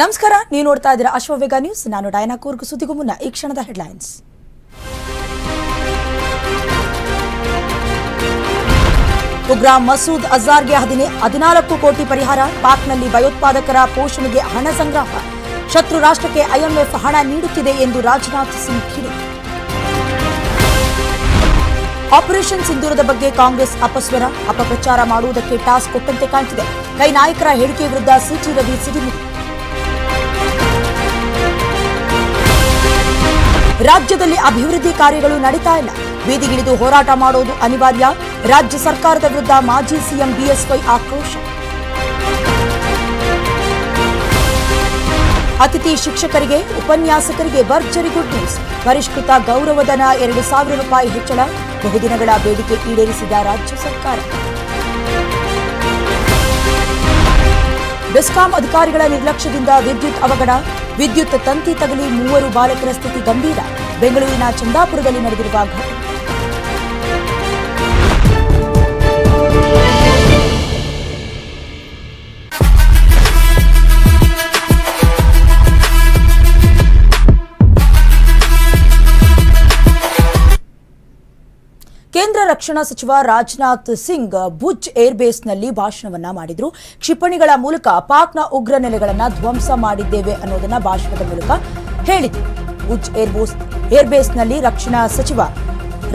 ನಮಸ್ಕಾರ, ನೀವು ನೋಡ್ತಾ ಇದ್ದೀರಾ ಅಶ್ವವೇಗ ನ್ಯೂಸ್. ನಾನು ಡಯನಾ ಕೂರ್ಗ್. ಸುದ್ದಿಗೂ ಮುನ್ನ ಈ ಕ್ಷಣದ ಹೆಡ್ಲೈನ್ಸ್. ಉಗ್ರ ಮಸೂದ್ ಅಜಾರ್ಗೆ ಹದಿನೇ, ಹದಿನಾಲ್ಕು ಕೋಟಿ ಪರಿಹಾರ, ಪಾಕ್ನಲ್ಲಿ ಭಯೋತ್ಪಾದಕರ ಪೋಷಣೆಗೆ ಹಣ ಸಂಗ್ರಹ. ಶತ್ರು ರಾಷ್ಟ್ರಕ್ಕೆ ಐಎಂಎಫ್ ಹಣ ನೀಡುತ್ತಿದೆ ಎಂದು ರಾಜನಾಥ್ ಸಿಂಗ್ ಕಿಡಿ. ಆಪರೇಷನ್ ಸಿಂಧೂರದ ಬಗ್ಗೆ ಕಾಂಗ್ರೆಸ್ ಅಪಸ್ವರ, ಅಪಪ್ರಚಾರ ಮಾಡುವುದಕ್ಕೆ ಟಾಸ್ಕ್ ಕೊಟ್ಟಂತೆ ಕಾಣ್ತಿದೆ. ಕೈ ನಾಯಕರ ಹೇಳಿಕೆ ವಿರುದ್ಧ ಸಿಟಿ ರವಿ ಸಿಡಿಮಿಡಿ. ರಾಜ್ಯದಲ್ಲಿ ಅಭಿವೃದ್ಧಿ ಕಾರ್ಯಗಳು ನಡೀತಾ ಇಲ್ಲ. ಬೀದಿಗಿಳಿದು ಹೋರಾಟ ಮಾಡೋದು ಅನಿವಾರ್ಯ. ರಾಜ್ಯ ಸರ್ಕಾರದ ವಿರುದ್ಧ ಮಾಜಿ ಸಿಎಂ ಬಿಎಸ್ವೈ ಆಕ್ರೋಶ. ಅತಿಥಿ ಶಿಕ್ಷಕರಿಗೆ, ಉಪನ್ಯಾಸಕರಿಗೆ ಭರ್ಜರಿ ಗುಡ್ ನ್ಯೂಸ್. ಪರಿಷ್ಕೃತ ಗೌರವಧನ ಎರಡು ಸಾವಿರ ರೂಪಾಯಿ ಹೆಚ್ಚಳ. ಬಹುದಿನಗಳ ಬೇಡಿಕೆ ಈಡೇರಿಸಿದ ರಾಜ್ಯ ಸರ್ಕಾರ. ಬೆಸ್ಕಾಂ ಅಧಿಕಾರಿಗಳ ನಿರ್ಲಕ್ಷ್ಯದಿಂದ ವಿದ್ಯುತ್ ಅವಘಡ. ವಿದ್ಯುತ್ ತಂತಿ ತಗುಲಿ ಮೂವರು ಬಾಲಕರ ಸ್ಥಿತಿ ಗಂಭೀರ. ಬೆಂಗಳೂರಿನ ಚಂದಾಪುರದಲ್ಲಿ ನಡೆದಿರುವ ಘಟನೆ ರಕ್ಷಣಾ ಸಚಿವ ರಾಜನಾಥ್ ಸಿಂಗ್ ಭುಜ್ ಏರ್ಬೇಸ್ನಲ್ಲಿ ಭಾಷಣವನ್ನ ಮಾಡಿದ್ರು. ಕ್ಷಿಪಣಿಗಳ ಮೂಲಕ ಪಾಕ್ನ ಉಗ್ರ ನೆಲೆಗಳನ್ನು ಧ್ವಂಸ ಮಾಡಿದ್ದೇವೆ ಅನ್ನೋದನ್ನ ಭಾಷಣದ ಮೂಲಕ ಹೇಳಿದ್ರು. ಭುಜ್ ಏರ್ಬೋಸ್, ಏರ್ಬೇಸ್ನಲ್ಲಿ ರಕ್ಷಣಾ ಸಚಿವ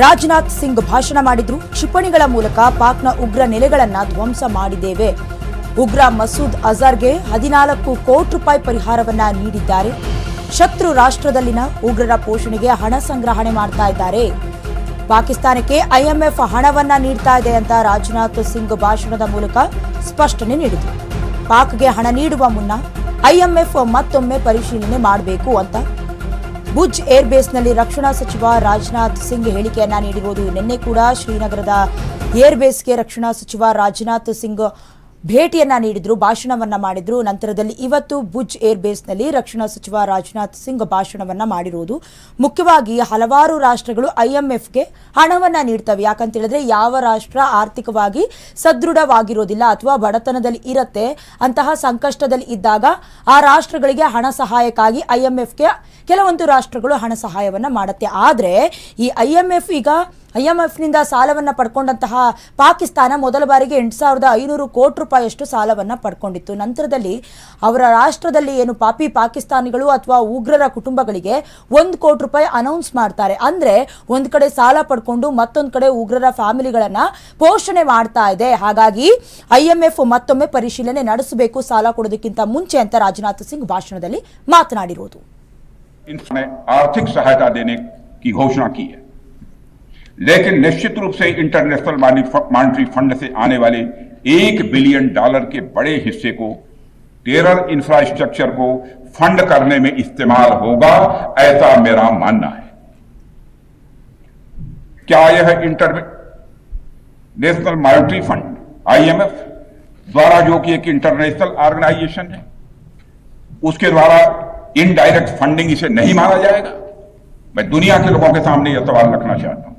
ರಾಜನಾಥ್ ಸಿಂಗ್ ಭಾಷಣ ಮಾಡಿದ್ರು. ಕ್ಷಿಪಣಿಗಳ ಮೂಲಕ ಪಾಕ್ನ ಉಗ್ರ ನೆಲೆಗಳನ್ನ ಧ್ವಂಸ ಮಾಡಿದ್ದೇವೆ. ಉಗ್ರ ಮಸೂದ್ ಅಜರ್ಗೆ ಹದಿನಾಲ್ಕು ಕೋಟಿ ರೂಪಾಯಿ ಪರಿಹಾರವನ್ನ ನೀಡಿದ್ದಾರೆ. ಶತ್ರು ರಾಷ್ಟ್ರದಲ್ಲಿನ ಉಗ್ರರ ಪೋಷಣೆಗೆ ಹಣ ಸಂಗ್ರಹಣೆ ಮಾಡ್ತಾ ಇದ್ದಾರೆ. ಪಾಕಿಸ್ತಾನಕ್ಕೆ ಐಎಂಎಫ್ ಹಣವನ್ನ ನೀಡ್ತಾ ಇದೆ ಅಂತ ರಾಜನಾಥ್ ಸಿಂಗ್ ಭಾಷಣದ ಮೂಲಕ ಸ್ಪಷ್ಟನೆ ನೀಡಿದರು. ಪಾಕ್ಗೆ ಹಣ ನೀಡುವ ಮುನ್ನ ಐಎಂಎಫ್ ಮತ್ತೊಮ್ಮೆ ಪರಿಶೀಲನೆ ಮಾಡಬೇಕು ಅಂತ ಭುಜ್ ಏರ್ಬೇಸ್ನಲ್ಲಿ ರಕ್ಷಣಾ ಸಚಿವ ರಾಜನಾಥ್ ಸಿಂಗ್ ಹೇಳಿಕೆಯನ್ನ ನೀಡಿರುವುದು. ನಿನ್ನೆ ಕೂಡ ಶ್ರೀನಗರದ ಏರ್ಬೇಸ್ಗೆ ರಕ್ಷಣಾ ಸಚಿವ ರಾಜನಾಥ್ ಸಿಂಗ್ ಭೇಟಿಯನ್ನ ನೀಡಿದ್ರು, ಭಾಷಣವನ್ನ ಮಾಡಿದ್ರು. ನಂತರದಲ್ಲಿ ಇವತ್ತು ಭುಜ್ ಏರ್ಬೇಸ್ನಲ್ಲಿ ರಕ್ಷಣಾ ಸಚಿವ ರಾಜನಾಥ್ ಸಿಂಗ್ ಭಾಷಣವನ್ನ ಮಾಡಿರುವುದು ಮುಖ್ಯವಾಗಿ ಹಲವಾರು ರಾಷ್ಟ್ರಗಳು ಐಎಂಎಫ್ಗೆ ಹಣವನ್ನ ನೀಡ್ತವೆ. ಯಾಕಂತ ಹೇಳಿದ್ರೆ ಯಾವ ರಾಷ್ಟ್ರ ಆರ್ಥಿಕವಾಗಿ ಸದೃಢವಾಗಿರೋದಿಲ್ಲ ಅಥವಾ ಬಡತನದಲ್ಲಿ ಇರತ್ತೆ ಅಂತಹ ಸಂಕಷ್ಟದಲ್ಲಿ ಇದ್ದಾಗ ಆ ರಾಷ್ಟ್ರಗಳಿಗೆ ಹಣ ಸಹಾಯಕ್ಕಾಗಿ ಐಎಂಎಫ್ಗೆ ಕೆಲವೊಂದು ರಾಷ್ಟ್ರಗಳು ಹಣ ಸಹಾಯವನ್ನು ಮಾಡುತ್ತೆ. ಆದರೆ ಈ ಐಎಂಎಫ್ ಈಗ ಐಎಂಎಫ್ನಿಂದ ಸಾಲವನ್ನು ಪಡ್ಕೊಂಡಂತಹ ಪಾಕಿಸ್ತಾನ ಮೊದಲ ಬಾರಿಗೆ ಎಂಟು ಸಾವಿರದ ಐನೂರು ಕೋಟಿ ರೂಪಾಯಿಯಷ್ಟು ಸಾಲವನ್ನು ಪಡ್ಕೊಂಡಿತ್ತು. ನಂತರದಲ್ಲಿ ಅವರ ರಾಷ್ಟ್ರದಲ್ಲಿ ಏನು ಪಾಪಿ ಪಾಕಿಸ್ತಾನಿಗಳು ಅಥವಾ ಉಗ್ರರ ಕುಟುಂಬಗಳಿಗೆ ಒಂದು ಕೋಟಿ ರೂಪಾಯಿ ಅನೌನ್ಸ್ ಮಾಡ್ತಾರೆ. ಅಂದರೆ ಒಂದು ಕಡೆ ಸಾಲ ಪಡ್ಕೊಂಡು ಮತ್ತೊಂದು ಕಡೆ ಉಗ್ರರ ಫ್ಯಾಮಿಲಿಗಳನ್ನು ಪೋಷಣೆ ಮಾಡ್ತಾ ಇದೆ. ಹಾಗಾಗಿ ಐ ಎಂ ಎಫ್ ಮತ್ತೊಮ್ಮೆ ಪರಿಶೀಲನೆ ನಡೆಸಬೇಕು, ಸಾಲ ಕೊಡೋದಕ್ಕಿಂತ ಮುಂಚೆ ಅಂತ ರಾಜನಾಥ್ ಸಿಂಗ್ ಭಾಷಣದಲ್ಲಿ ಮಾತನಾಡಿರೋದು. इन्होंने आर्थिक सहायता देने की घोषणा की है। लेकिन निश्चित रूप से इंटरनेशनल मॉनिटरी फंड से आने वाले एक बिलियन डॉलर के बड़े हिस्से को, टेरर इंफ्रास्ट्रक्चर को फंड करने में इस्तेमाल होगा, ऐसा मेरा मानना है। क्या यह international monetary fund IMF द्वारा जो कि एक इंटरनेशनल ऑर्गेनाइजेशन है, उसके द्वारा इनडायरेक्ट फंडिंग इसे नहीं माना जाएगा। मैं दुनिया के लोगों के सामने यह सवाल रखना चाहता हूँ।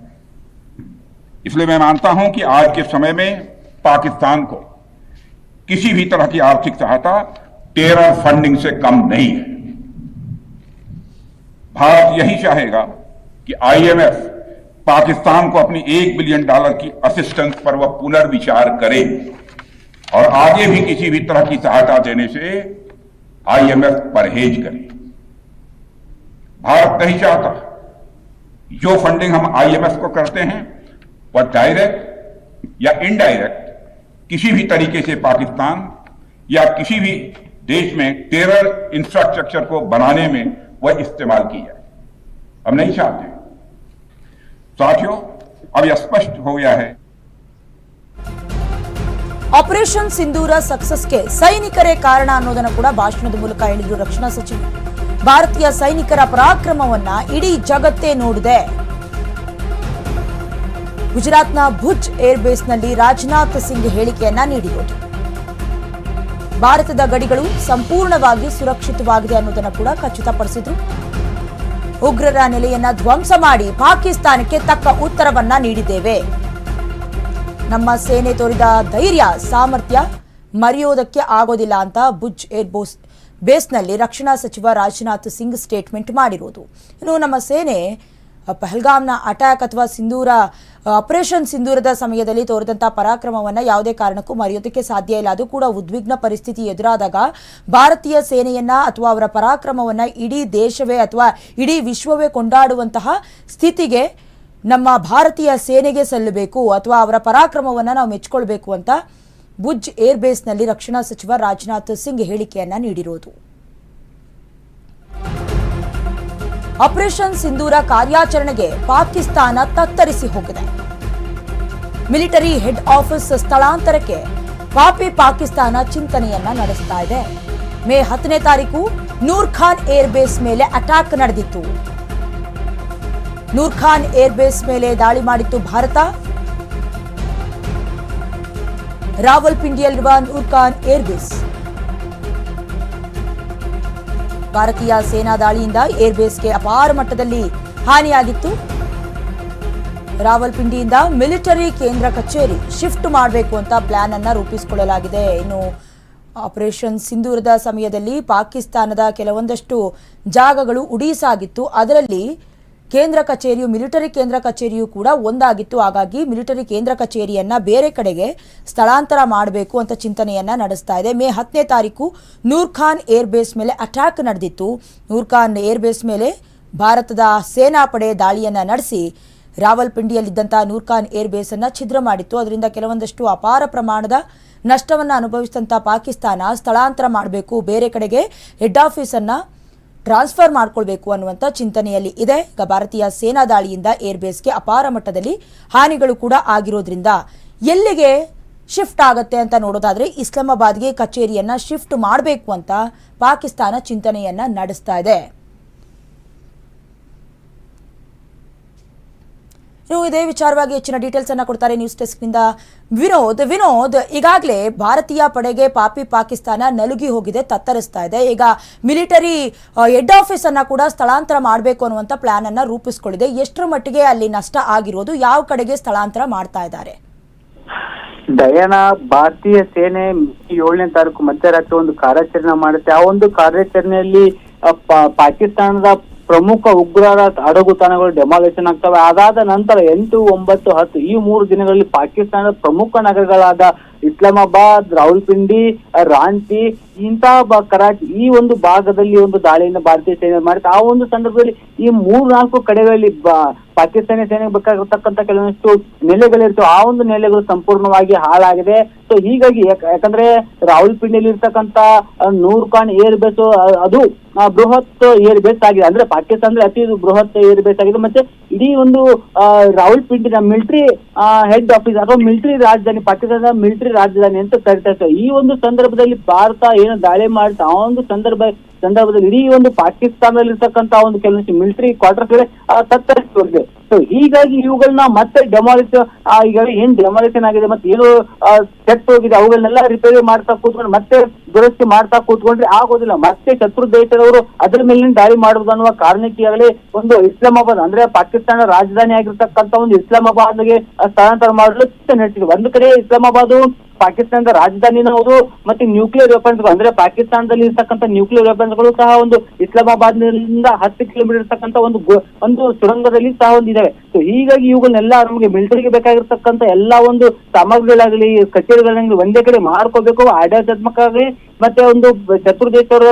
इसलिए मैं मानता हूँ कि आज के समय में पाकिस्तान को किसी भी तरह की आर्थिक सहायता टेरर फंडिंग से कम नहीं है। भारत यही चाहेगा कि आईएमएफ पाकिस्तान को अपनी एक बिलियन डॉलर की असिस्टेंस पर वह पुनर्विचार करे और आगे भी किसी भी तरह की सहायता देने से आईएमएफ परहेज करे। भारत नहीं चाहता। जो फंडिंग हम आईएमएफ को करते हैं, वह डायरेक्ट या इनडायरेक्ट किसी भी तरीके से पाकिस्तान या किसी भी देश में टेरर इंफ्रास्ट्रक्चर को बनाने में वह इस्तेमाल की जाए। हम नहीं चाहते। साथियों, अब यह स्पष्ट हो गया है ಆಪರೇಷನ್ ಸಿಂಧೂರ ಸಕ್ಸಸ್ಗೆ ಸೈನಿಕರೇ ಕಾರಣ ಅನ್ನೋದನ್ನು ಕೂಡ ಭಾಷಣದ ಮೂಲಕ ಹೇಳಿದ್ರು ರಕ್ಷಣಾ ಸಚಿವರು ಭಾರತೀಯ ಸೈನಿಕರ ಪರಾಕ್ರಮವನ್ನ ಇಡೀ ಜಗತ್ತೇ ನೋಡಿದೆ. ಗುಜರಾತ್ನ ಭುಜ್ ಏರ್ಬೇಸ್ನಲ್ಲಿ ರಾಜನಾಥ್ ಸಿಂಗ್ ಹೇಳಿಕೆಯನ್ನ ನೀಡಿದರು ಭಾರತದ ಗಡಿಗಳು ಸಂಪೂರ್ಣವಾಗಿ ಸುರಕ್ಷಿತವಾಗಿದೆ ಅನ್ನೋದನ್ನು ಕೂಡ ಖಚಿತಪಡಿಸಿದ್ರು. ಉಗ್ರರ ನೆಲೆಯನ್ನ ಧ್ವಂಸ ಮಾಡಿ ಪಾಕಿಸ್ತಾನಕ್ಕೆ ತಕ್ಕ ಉತ್ತರವನ್ನ ನೀಡಿದ್ದೇವೆ. ನಮ್ಮ ಸೇನೆ ತೋರಿದ ಧೈರ್ಯ, ಸಾಮರ್ಥ್ಯ ಮರೆಯೋದಕ್ಕೆ ಆಗೋದಿಲ್ಲ ಅಂತ ಭುಜ್ ಏರ್ಬೋಸ್ ಬೇಸ್ನಲ್ಲಿ ರಕ್ಷಣಾ ಸಚಿವ ರಾಜನಾಥ್ ಸಿಂಗ್ ಸ್ಟೇಟ್ಮೆಂಟ್ ಮಾಡಿರುವುದು ಇನ್ನು ನಮ್ಮ ಸೇನೆ ಪಹಲ್ಗಾಮ್ನ ಅಟ್ಯಾಕ್ ಅಥವಾ ಸಿಂಧೂರ ಆಪರೇಷನ್ ಸಿಂಧೂರದ ಸಮಯದಲ್ಲಿ ತೋರಿದಂಥ ಪರಾಕ್ರಮವನ್ನು ಯಾವುದೇ ಕಾರಣಕ್ಕೂ ಮರೆಯೋದಕ್ಕೆ ಸಾಧ್ಯ ಇಲ್ಲ. ಅದು ಕೂಡ ಉದ್ವಿಗ್ನ ಪರಿಸ್ಥಿತಿ ಎದುರಾದಾಗ ಭಾರತೀಯ ಸೇನೆಯನ್ನ ಅಥವಾ ಅವರ ಪರಾಕ್ರಮವನ್ನು ಇಡೀ ದೇಶವೇ ಅಥವಾ ಇಡೀ ವಿಶ್ವವೇ ಕೊಂಡಾಡುವಂತಹ ಸ್ಥಿತಿಗೆ ನಮ್ಮ ಭಾರತೀಯ ಸೇನೆಗೆ ಸಲ್ಲಬೇಕು ಅಥವಾ ಅವರ ಪರಾಕ್ರಮವನ್ನು ನಾವು ಮೆಚ್ಚಿಕೊಳ್ಬೇಕು ಅಂತ ಭುಜ್ ಏರ್ ಬೇಸ್ನಲ್ಲಿ ರಕ್ಷಣಾ ಸಚಿವ ರಾಜನಾಥ್ ಸಿಂಗ್ ಹೇಳಿಕೆಯನ್ನ ನೀಡಿರೋದು. ಆಪರೇಷನ್ ಸಿಂಧೂರ ಕಾರ್ಯಾಚರಣೆಗೆ ಪಾಕಿಸ್ತಾನ ತತ್ತರಿಸಿ ಹೋಗಿದೆ. ಮಿಲಿಟರಿ ಹೆಡ್ ಆಫೀಸ್ ಸ್ಥಳಾಂತರಕ್ಕೆ ಪಾಪಿ ಪಾಕಿಸ್ತಾನ ಚಿಂತನೆಯನ್ನ ನಡೆಸ್ತಾ ಇದೆ. ಮೇ ಹತ್ತನೇ ತಾರೀಕು ನೂರ್ ಖಾನ್ ಏರ್ ಬೇಸ್ ಮೇಲೆ ಅಟ್ಯಾಕ್ ನಡೆದಿತ್ತು. ನೂರ್ ಏರ್ಬೇಸ್ ಏರ್ ಬೇಸ್ ಮೇಲೆ ದಾಳಿ ಮಾಡಿತ್ತು ಭಾರತ. ರಾವಲ್ಪಿಂಡಿಯಲ್ಲಿರುವ ನೂರ್ಖಾನ್ ಏರ್ ಬೇಸ್ ಭಾರತೀಯ ಸೇನಾ ದಾಳಿಯಿಂದ ಏರ್ ಬೇಸ್ಗೆ ಅಪಾರ ಮಟ್ಟದಲ್ಲಿ ಹಾನಿಯಾಗಿತ್ತು. ರಾವಲ್ಪಿಂಡಿಯಿಂದ ಮಿಲಿಟರಿ ಕೇಂದ್ರ ಕಚೇರಿ ಶಿಫ್ಟ್ ಮಾಡಬೇಕು ಅಂತ ಪ್ಲಾನ್ ಅನ್ನು ರೂಪಿಸಿಕೊಳ್ಳಲಾಗಿದೆ. ಇನ್ನು ಆಪರೇಷನ್ ಸಿಂಧೂರದ ಸಮಯದಲ್ಲಿ ಪಾಕಿಸ್ತಾನದ ಕೆಲವೊಂದಷ್ಟು ಜಾಗಗಳು ಉಡೀಸಾಗಿತ್ತು. ಅದರಲ್ಲಿ ಕೇಂದ್ರ ಕಚೇರಿಯು, ಮಿಲಿಟರಿ ಕೇಂದ್ರ ಕಚೇರಿಯು ಕೂಡ ಒಂದಾಗಿತ್ತು. ಹಾಗಾಗಿ ಮಿಲಿಟರಿ ಕೇಂದ್ರ ಕಚೇರಿಯನ್ನ ಬೇರೆ ಕಡೆಗೆ ಸ್ಥಳಾಂತರ ಮಾಡಬೇಕು ಅಂತ ಚಿಂತನೆಯನ್ನ ನಡೆಸ್ತಾ ಇದೆ. ಮೇ ಹತ್ತನೇ ತಾರೀಕು ನೂರ್ ಖಾನ್ ಏರ್ ಬೇಸ್ ಮೇಲೆ ಅಟ್ಯಾಕ್ ನಡೆದಿತ್ತು. ನೂರ್ ಖಾನ್ ಏರ್ ಬೇಸ್ ಮೇಲೆ ಭಾರತದ ಸೇನಾಪಡೆ ದಾಳಿಯನ್ನ ನಡೆಸಿ ರಾವಲ್ಪಿಂಡಿಯಲ್ಲಿದ್ದಂತಹ ನೂರ್ ಖಾನ್ ಏರ್ ಬೇಸ್ ಅನ್ನ ಛಿದ್ರ ಮಾಡಿತ್ತು. ಅದರಿಂದ ಕೆಲವೊಂದಷ್ಟು ಅಪಾರ ಪ್ರಮಾಣದ ನಷ್ಟವನ್ನು ಅನುಭವಿಸಿದಂಥ ಪಾಕಿಸ್ತಾನ ಸ್ಥಳಾಂತರ ಮಾಡಬೇಕು. ಬೇರೆ ಕಡೆಗೆ ಹೆಡ್ ಆಫೀಸ್ ಅನ್ನ ಟ್ರಾನ್ಸ್ಫರ್ ಮಾಡಿಕೊಳ್ಬೇಕು ಅನ್ನುವಂಥ ಚಿಂತನೆಯಲ್ಲಿ ಇದೆ. ಈಗ ಭಾರತೀಯ ಸೇನಾ ದಾಳಿಯಿಂದ ಏರ್ಬೇಸ್ಗೆ ಅಪಾರ ಮಟ್ಟದಲ್ಲಿ ಹಾನಿಗಳು ಕೂಡ ಆಗಿರೋದ್ರಿಂದ ಎಲ್ಲಿಗೆ ಶಿಫ್ಟ್ ಆಗುತ್ತೆ ಅಂತ ನೋಡೋದಾದ್ರೆ ಇಸ್ಲಾಮಾಬಾದ್ಗೆ ಕಚೇರಿಯನ್ನ ಶಿಫ್ಟ್ ಮಾಡಬೇಕು ಅಂತ ಪಾಕಿಸ್ತಾನ ಚಿಂತನೆಯನ್ನ ನಡೆಸ್ತಾ ಇದೆ. ಇನ್ನು ಇದೇ ವಿಚಾರವಾಗಿ ಹೆಚ್ಚಿನ ಡೀಟೇಲ್ಸ್ ಅನ್ನ ಕೊಡ್ತಾರೆ ನ್ಯೂಸ್ ಡೆಸ್ಕ್ನಿಂದ ವಿನೋದ್. ವಿನೋದ್, ಈಗಾಗಲೇ ಭಾರತೀಯ ಪಡೆಗೆ ಪಾಪಿ ಪಾಕಿಸ್ತಾನ ನಲುಗಿ ಹೋಗಿದೆ, ತತ್ತರಿಸ್ತಾ ಇದೆ. ಈಗ ಮಿಲಿಟರಿ ಹೆಡ್ ಆಫೀಸ್ ಅನ್ನ ಕೂಡ ಸ್ಥಳಾಂತರ ಮಾಡಬೇಕು ಅನ್ನುವಂಥ ಪ್ಲಾನ್ ಅನ್ನ ರೂಪಿಸ್ಕೊಂಡಿದೆ ಎಷ್ಟರ ಮಟ್ಟಿಗೆ ಅಲ್ಲಿ ನಷ್ಟ ಆಗಿರೋದು, ಯಾವ ಕಡೆಗೆ ಸ್ಥಳಾಂತರ ಮಾಡ್ತಾ ಇದ್ದಾರೆ? ಡಯಾನ ಭಾರತೀಯ ಸೇನೆ ಏಳನೇ ತಾರೀಕು ಮಧ್ಯರಾತ್ರಿ ಒಂದು ಕಾರ್ಯಾಚರಣೆ ಮಾಡುತ್ತೆ. ಆ ಒಂದು ಕಾರ್ಯಾಚರಣೆಯಲ್ಲಿ ಪಾಕಿಸ್ತಾನದ ಪ್ರಮುಖ ಉಗ್ರರ ಅಡಗುತಾಣಗಳು ಡೆಮಾಲೇಷನ್ ಆಗ್ತವೆ. ಅದಾದ ನಂತರ ಎಂಟು ಒಂಬತ್ತು ಹತ್ತು ಈ ಮೂರು ದಿನಗಳಲ್ಲಿ ಪಾಕಿಸ್ತಾನದ ಪ್ರಮುಖ ನಗರಗಳಾದ ಇಸ್ಲಾಮಾಬಾದ್ ರಾಹುಲ್ಪಿಂಡಿ, ರಾಂಚಿ ಇಂತಹ ಕರಾಚಿ ಈ ಒಂದು ಭಾಗದಲ್ಲಿ ಒಂದು ದಾಳಿಯನ್ನು ಭಾರತೀಯ ಸೇನೆ ಮಾಡುತ್ತೆ. ಆ ಒಂದು ಸಂದರ್ಭದಲ್ಲಿ ಈ ಮೂರು ನಾಲ್ಕು ಕಡೆಗಳಲ್ಲಿ ಪಾಕಿಸ್ತಾನಿ ಸೇನೆಗೆ ಬೇಕಾಗಿರ್ತಕ್ಕಂಥ ಕೆಲವೊಂದಿಷ್ಟು ನೆಲೆಗಳಿರ್ತವೆ, ಆ ಒಂದು ನೆಲೆಗಳು ಸಂಪೂರ್ಣವಾಗಿ ಹಾಳಾಗಿದೆ. ಸೊ ಹೀಗಾಗಿ ಯಾಕ- ಯಾಕಂದ್ರೆ ರಾಹುಲ್ಪಿಂಡಿಯಲ್ಲಿ ಇರ್ತಕ್ಕಂಥ ನೂರ್ ಖಾನ್ ಏರ್ ಬೇಸ್ ಅದು ಬೃಹತ್ ಏರ್ ಬೇಸ್ ಆಗಿದೆ. ಅಂದ್ರೆ ಪಾಕಿಸ್ತಾನದಲ್ಲಿ ಅತಿ ಬೃಹತ್ ಏರ್ ಬೇಸ್ ಆಗಿದೆ. ಮತ್ತೆ ಇಡೀ ಒಂದು ರಾಹುಲ್ ಪಿಂಡಿನ ಮಿಲಿಟರಿ ಹೆಡ್ ಆಫೀಸ್ ಅಥವಾ ಮಿಲಿಟರಿ ರಾಜಧಾನಿ ಪಾಕಿಸ್ತಾನದ ಮಿಲಿಟರಿ ರಾಜಧಾನಿ ಅಂತ ಕರಿತಾ ಈ ಒಂದು ಸಂದರ್ಭದಲ್ಲಿ ಭಾರತ ಏನು ದಾಳಿ ಮಾಡ್ತಾ ಆ ಒಂದು ಸಂದರ್ಭ ಸಂದರ್ಭದಲ್ಲಿ ಇಡೀ ಒಂದು ಪಾಕಿಸ್ತಾನದಲ್ಲಿ ಇರ್ತಕ್ಕಂತಹ ಒಂದು ಕೆಲವೊಂದು ಮಿಲಿಟರಿ ಕ್ವಾರ್ಟರ್ಸ್ ತತ್ತರಿಸಿ ಹೋಗಿದೆ ಸೊ ಹೀಗಾಗಿ ಇವುಗಳನ್ನ ಮತ್ತೆ ಡೆಮಾಲಿಸ್ ಈಗ ಏನ್ ಡೆಮಾಲಿಷನ್ ಆಗಿದೆ ಮತ್ತೆ ಏನು ಸೆಟ್ ಹೋಗಿದೆ ಅವುಗಳನ್ನೆಲ್ಲ ರಿಪೇರಿ ಮಾಡ್ತಾ ಕೂತ್ಕೊಂಡು ಮತ್ತೆ ದುರಸ್ತಿ ಮಾಡ್ತಾ ಕೂತ್ಕೊಂಡ್ರೆ ಆಗೋದಿಲ್ಲ. ಮತ್ತೆ ಶತ್ರು ದೇಶದವರು ಅದರ ಮೇಲಿನ ದಾಳಿ ಮಾಡುವುದು ಅನ್ನುವ ಕಾರಣಕ್ಕೆ ಆಗಲಿ ಒಂದು ಇಸ್ಲಾಮಾಬಾದ್, ಅಂದ್ರೆ ಪಾಕಿಸ್ತಾನ ರಾಜಧಾನಿ ಆಗಿರ್ತಕ್ಕಂಥ ಒಂದು ಇಸ್ಲಾಮಾಬಾದ್ಗೆ ಸ್ಥಳಾಂತರ ಮಾಡಲು ನಡೆಸಿದೆ ಒಂದು ಕಡೆ ಇಸ್ಲಾಮಾಬಾದ್ ಪಾಕಿಸ್ತಾನದ ರಾಜಧಾನಿನೂ ಹೌದು ಮತ್ತೆ ನ್ಯೂಕ್ಲಿಯರ್ ವೆಪನ್ಸ್ ಅಂದ್ರೆ ಪಾಕಿಸ್ತಾನದಲ್ಲಿ ಇರ್ತಕ್ಕಂಥ ನ್ಯೂಕ್ಲಿಯರ್ ವೆಪನ್ಸ್ಗಳು ಸಹ ಒಂದು ಇಸ್ಲಾಮಾಬಾದ್ನಿಂದ ಹತ್ತು ಕಿಲೋಮೀಟರ್ ಇರ್ತಕ್ಕಂಥ ಒಂದು ಒಂದು ಸುರಂಗದಲ್ಲಿ ಸಹ ಒಂದಿದ್ದಾವೆ ಸೊ ಹೀಗಾಗಿ ಇವುಗಳನ್ನೆಲ್ಲ ನಮಗೆ ಮಿಲಿಟರಿಗೆ ಬೇಕಾಗಿರ್ತಕ್ಕಂಥ ಎಲ್ಲಾ ಒಂದು ಸಾಮಗ್ರಿಗಳಾಗಲಿ ಕಚೇರಿಗಳಾಗಲಿ ಒಂದೇ ಕಡೆ ಮಾರ್ಕೋಬೇಕು ಆಡಳಿತಾತ್ಮಕ ಆಗಲಿ ಮತ್ತೆ ಒಂದು ಶತ್ರು ದೇಶವರು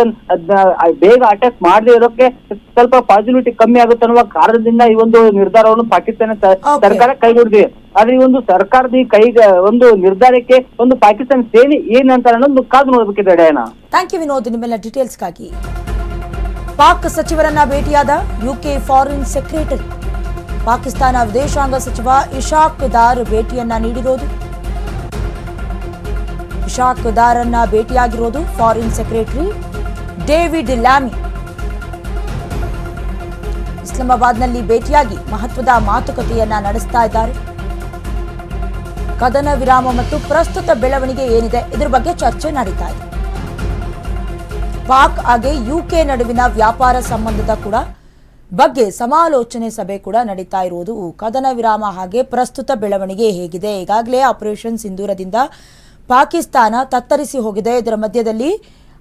ಬೇಗ ಅಟ್ಯಾಕ್ ಮಾಡದೇ ಇರೋಕೆ ಸ್ವಲ್ಪ ಪಾಸಿಬಿಲಿಟಿ ಕಮ್ಮಿ ಆಗುತ್ತೆ ಅನ್ನುವ ಕಾರಣದಿಂದ ಈ ಒಂದು ನಿರ್ಧಾರವನ್ನು ಪಾಕಿಸ್ತಾನ ಸರ್ಕಾರ ಕೈಗೊಂಡಿದೆ ಆದ್ರೆ ಒಂದು ಸರ್ಕಾರದ ಈ ಕೈ ಒಂದು ನಿರ್ಧಾರಕ್ಕೆ ಒಂದು ಪಾಕಿಸ್ತಾನ ಸೇನೆ ಏನಂತ ಅನ್ನೋದು ಕಾದು ನೋಡಬೇಕಿದೆ ಡಯನ ಥ್ಯಾಂಕ್ ಯು ವಿನೋದ್ ನಿಮ್ಮೆಲ್ಲ ಡೀಟೇಲ್ಸ್ಗಾಗಿ ಪಾಕ್ ಸಚಿವರನ್ನ ಭೇಟಿಯಾದ ಯುಕೆ ಫಾರಿನ್ ಸೆಕ್ರೆಟರಿ ಪಾಕಿಸ್ತಾನ ವಿದೇಶಾಂಗ ಸಚಿವ ಇಶಾಕ್ ದಾರ್ ಭೇಟಿಯನ್ನ ನೀಡಿರೋದು. ಇಶಾಕ್ ದಾರನ್ನ ಭೇಟಿಯಾಗಿರೋದು ಫಾರಿನ್ ಸೆಕ್ರೆಟರಿ ಡೇವಿಡ್ ಲ್ಯಾಮಿ ಇಸ್ಲಾಮಾಬಾದ್ನಲ್ಲಿ ಭೇಟಿಯಾಗಿ ಮಹತ್ವದ ಮಾತುಕತೆಯನ್ನ ನಡೆಸ್ತಾ ಇದ್ದಾರೆ. ಕದನ ವಿರಾಮ ಮತ್ತು ಪ್ರಸ್ತುತ ಬೆಳವಣಿಗೆ ಏನಿದೆ? ಇದರ ಬಗ್ಗೆ ಚರ್ಚೆ ನಡೀತಾ ಇದೆ. ಪಾಕ್ ಹಾಗೆ ಯುಕೆ ನಡುವಿನ ವ್ಯಾಪಾರ ಸಂಬಂಧದ ಕೂಡ ಬಗ್ಗೆ ಸಮಾಲೋಚನೆ ಸಭೆ ಕೂಡ ನಡೀತಾ ಇರುವುದು. ಕದನ ವಿರಾಮ ಹಾಗೆ ಪ್ರಸ್ತುತ ಬೆಳವಣಿಗೆ ಹೇಗಿದೆ? ಈಗಾಗಲೇ ಆಪರೇಷನ್ ಸಿಂಧೂರದಿಂದ ಪಾಕಿಸ್ತಾನ ತತ್ತರಿಸಿ ಹೋಗಿದೆ. ಇದರ ಮಧ್ಯದಲ್ಲಿ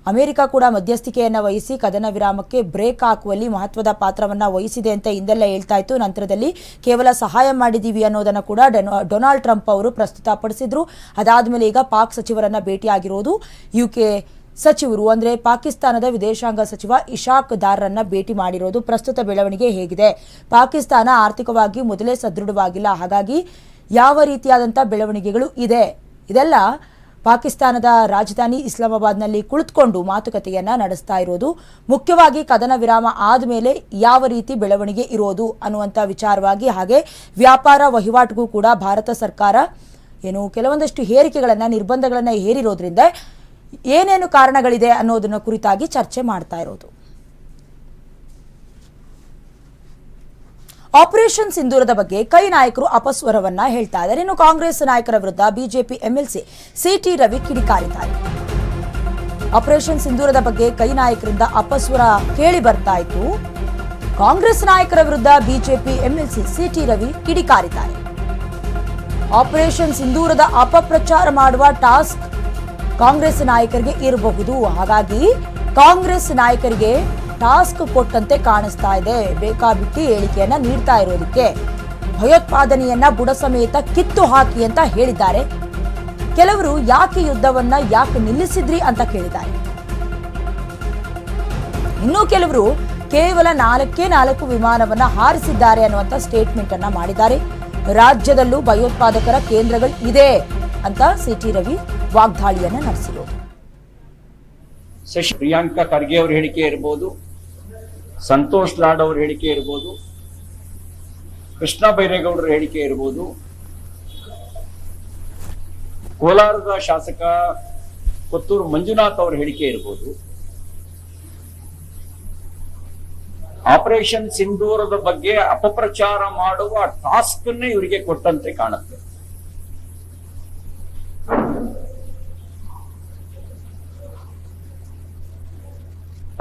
ಅಮೆರಿಕ ಕೂಡ ಮಧ್ಯಸ್ಥಿಕೆಯನ್ನು ವಹಿಸಿ ಕದನ ವಿರಾಮಕ್ಕೆ ಬ್ರೇಕ್ ಹಾಕುವಲ್ಲಿ ಮಹತ್ವದ ಪಾತ್ರವನ್ನು ವಹಿಸಿದೆ ಅಂತ ಹಿಂದೆಲ್ಲ ಹೇಳ್ತಾ ಇತ್ತು. ನಂತರದಲ್ಲಿ ಕೇವಲ ಸಹಾಯ ಮಾಡಿದ್ದೀವಿ ಅನ್ನೋದನ್ನು ಕೂಡ ಡೊನಾ- ಡೊನಾಲ್ಡ್ ಟ್ರಂಪ್ ಅವರು ಪ್ರಸ್ತುತಪಡಿಸಿದ್ರು. ಅದಾದ್ಮೇಲೆ ಈಗ ಪಾಕ್ ಸಚಿವರನ್ನ ಭೇಟಿಯಾಗಿರೋದು ಯುಕೆ ಸಚಿವರು. ಅಂದ್ರೆ ಪಾಕಿಸ್ತಾನದ ವಿದೇಶಾಂಗ ಸಚಿವ ಇಶಾಕ್ ದಾರ್ರನ್ನ ಭೇಟಿ ಮಾಡಿರೋದು. ಪ್ರಸ್ತುತ ಬೆಳವಣಿಗೆ ಹೇಗಿದೆ? ಪಾಕಿಸ್ತಾನ ಆರ್ಥಿಕವಾಗಿ ಮೊದಲೇ ಸದೃಢವಾಗಿಲ್ಲ. ಹಾಗಾಗಿ ಯಾವ ರೀತಿಯಾದಂಥ ಬೆಳವಣಿಗೆಗಳು ಇದೆ? ಇದೆಲ್ಲ ಪಾಕಿಸ್ತಾನದ ರಾಜಧಾನಿ ಇಸ್ಲಾಮಾಬಾದ್ನಲ್ಲಿ ಕುಳಿತುಕೊಂಡು ಮಾತುಕತೆಯನ್ನು ನಡೆಸ್ತಾ ಇರೋದು, ಮುಖ್ಯವಾಗಿ ಕದನ ವಿರಾಮ ಆದಮೇಲೆ ಯಾವ ರೀತಿ ಬೆಳವಣಿಗೆ ಇರೋದು ಅನ್ನುವಂಥ ವಿಚಾರವಾಗಿ ಹಾಗೆ ವ್ಯಾಪಾರ ವಹಿವಾಟಿಗೂ ಕೂಡ ಭಾರತ ಸರ್ಕಾರ ಏನು ಕೆಲವೊಂದಷ್ಟು ಹೇರಿಕೆಗಳನ್ನು, ನಿರ್ಬಂಧಗಳನ್ನು ಹೇರಿರೋದ್ರಿಂದ ಏನೇನು ಕಾರಣಗಳಿದೆ ಅನ್ನೋದನ್ನ ಕುರಿತಾಗಿ ಚರ್ಚೆ ಮಾಡ್ತಾ ಇರೋದು. ಆಪರೇಷನ್ ಸಿಂಧೂರದ ಬಗ್ಗೆ ಕೈ ನಾಯಕರು ಅಪಸ್ವರವನ್ನ ಹೇಳ್ತಾ ಇದ್ದಾರೆ. ಇನ್ನು ಕಾಂಗ್ರೆಸ್ ನಾಯಕರ ವಿರುದ್ಧ ಬಿಜೆಪಿ ಎಂಎಲ್ಸಿ ಸಿಟಿ ರವಿ ಕಿಡಿಕಾರಿದ್ದಾರೆ. ಆಪರೇಷನ್ ಸಿಂಧೂರದ ಬಗ್ಗೆ ಕೈ ನಾಯಕರಿಂದ ಅಪಸ್ವರ ಕೇಳಿ ಬರ್ತಾ ಇತ್ತು. ಕಾಂಗ್ರೆಸ್ ನಾಯಕರ ವಿರುದ್ಧ ಬಿಜೆಪಿ ಎಂಎಲ್ಸಿ ಸಿಟಿ ರವಿ ಕಿಡಿಕಾರಿದ್ದಾರೆ. ಆಪರೇಷನ್ ಸಿಂಧೂರದ ಅಪಪ್ರಚಾರ ಮಾಡುವ ಟಾಸ್ಕ್ ಕಾಂಗ್ರೆಸ್ ನಾಯಕರಿಗೆ ಇರಬಹುದು. ಹಾಗಾಗಿ ಕಾಂಗ್ರೆಸ್ ನಾಯಕರಿಗೆ ಟಾಸ್ಕ್ ಕೊಟ್ಟಂತೆ ಕಾಣಿಸ್ತಾ ಇದೆ. ಬೇಕಾಬಿಟ್ಟಿ ಹೇಳಿಕೆಯನ್ನ ನೀಡ್ತಾ ಇರೋದಕ್ಕೆ ಭಯೋತ್ಪಾದನೆಯನ್ನ ಬುಡ ಸಮೇತ ಕಿತ್ತು ಹಾಕಿ ಅಂತ ಹೇಳಿದ್ದಾರೆ. ಕೆಲವರು ಯಾಕೆ ಯುದ್ಧವನ್ನ ಯಾಕೆ ನಿಲ್ಲಿಸಿದ್ರಿ ಅಂತ ಕೇಳಿದ್ದಾರೆ. ಇನ್ನು ಕೆಲವರು ಕೇವಲ ನಾಲ್ಕೇ ನಾಲ್ಕು ವಿಮಾನವನ್ನ ಹಾರಿಸಿದ್ದಾರೆ ಅನ್ನುವಂತ ಸ್ಟೇಟ್ಮೆಂಟ್ ಅನ್ನ ಮಾಡಿದ್ದಾರೆ. ರಾಜ್ಯದಲ್ಲೂ ಭಯೋತ್ಪಾದಕರ ಕೇಂದ್ರಗಳು ಇದೆ ಅಂತ ಸಿಟಿ ರವಿ ವಾಗ್ದಾಳಿಯನ್ನ ನಡೆಸಿದರು ಪ್ರಿಯಾಂಕಾ ಖರ್ಗೆ ಅವರ ಹೇಳಿಕೆ ಇರ್ಬೋದು. ಸಂತೋಷ್ ಲಾಡ್ ಅವ್ರ ಹೇಳಿಕೆ ಇರ್ಬೋದು, ಕೃಷ್ಣ ಬೈರೇಗೌಡರ ಹೇಳಿಕೆ ಇರ್ಬೋದು, ಕೋಲಾರದ ಶಾಸಕ ಕೊತ್ತೂರು ಮಂಜುನಾಥ್ ಅವ್ರ ಹೇಳಿಕೆ ಇರ್ಬೋದು. ಆಪರೇಷನ್ ಸಿಂಧೂರದ ಬಗ್ಗೆ ಅಪಪ್ರಚಾರ ಮಾಡುವ ಟಾಸ್ಕ್ ಇವರಿಗೆ ಕೊಟ್ಟಂತೆ ಕಾಣುತ್ತೆ.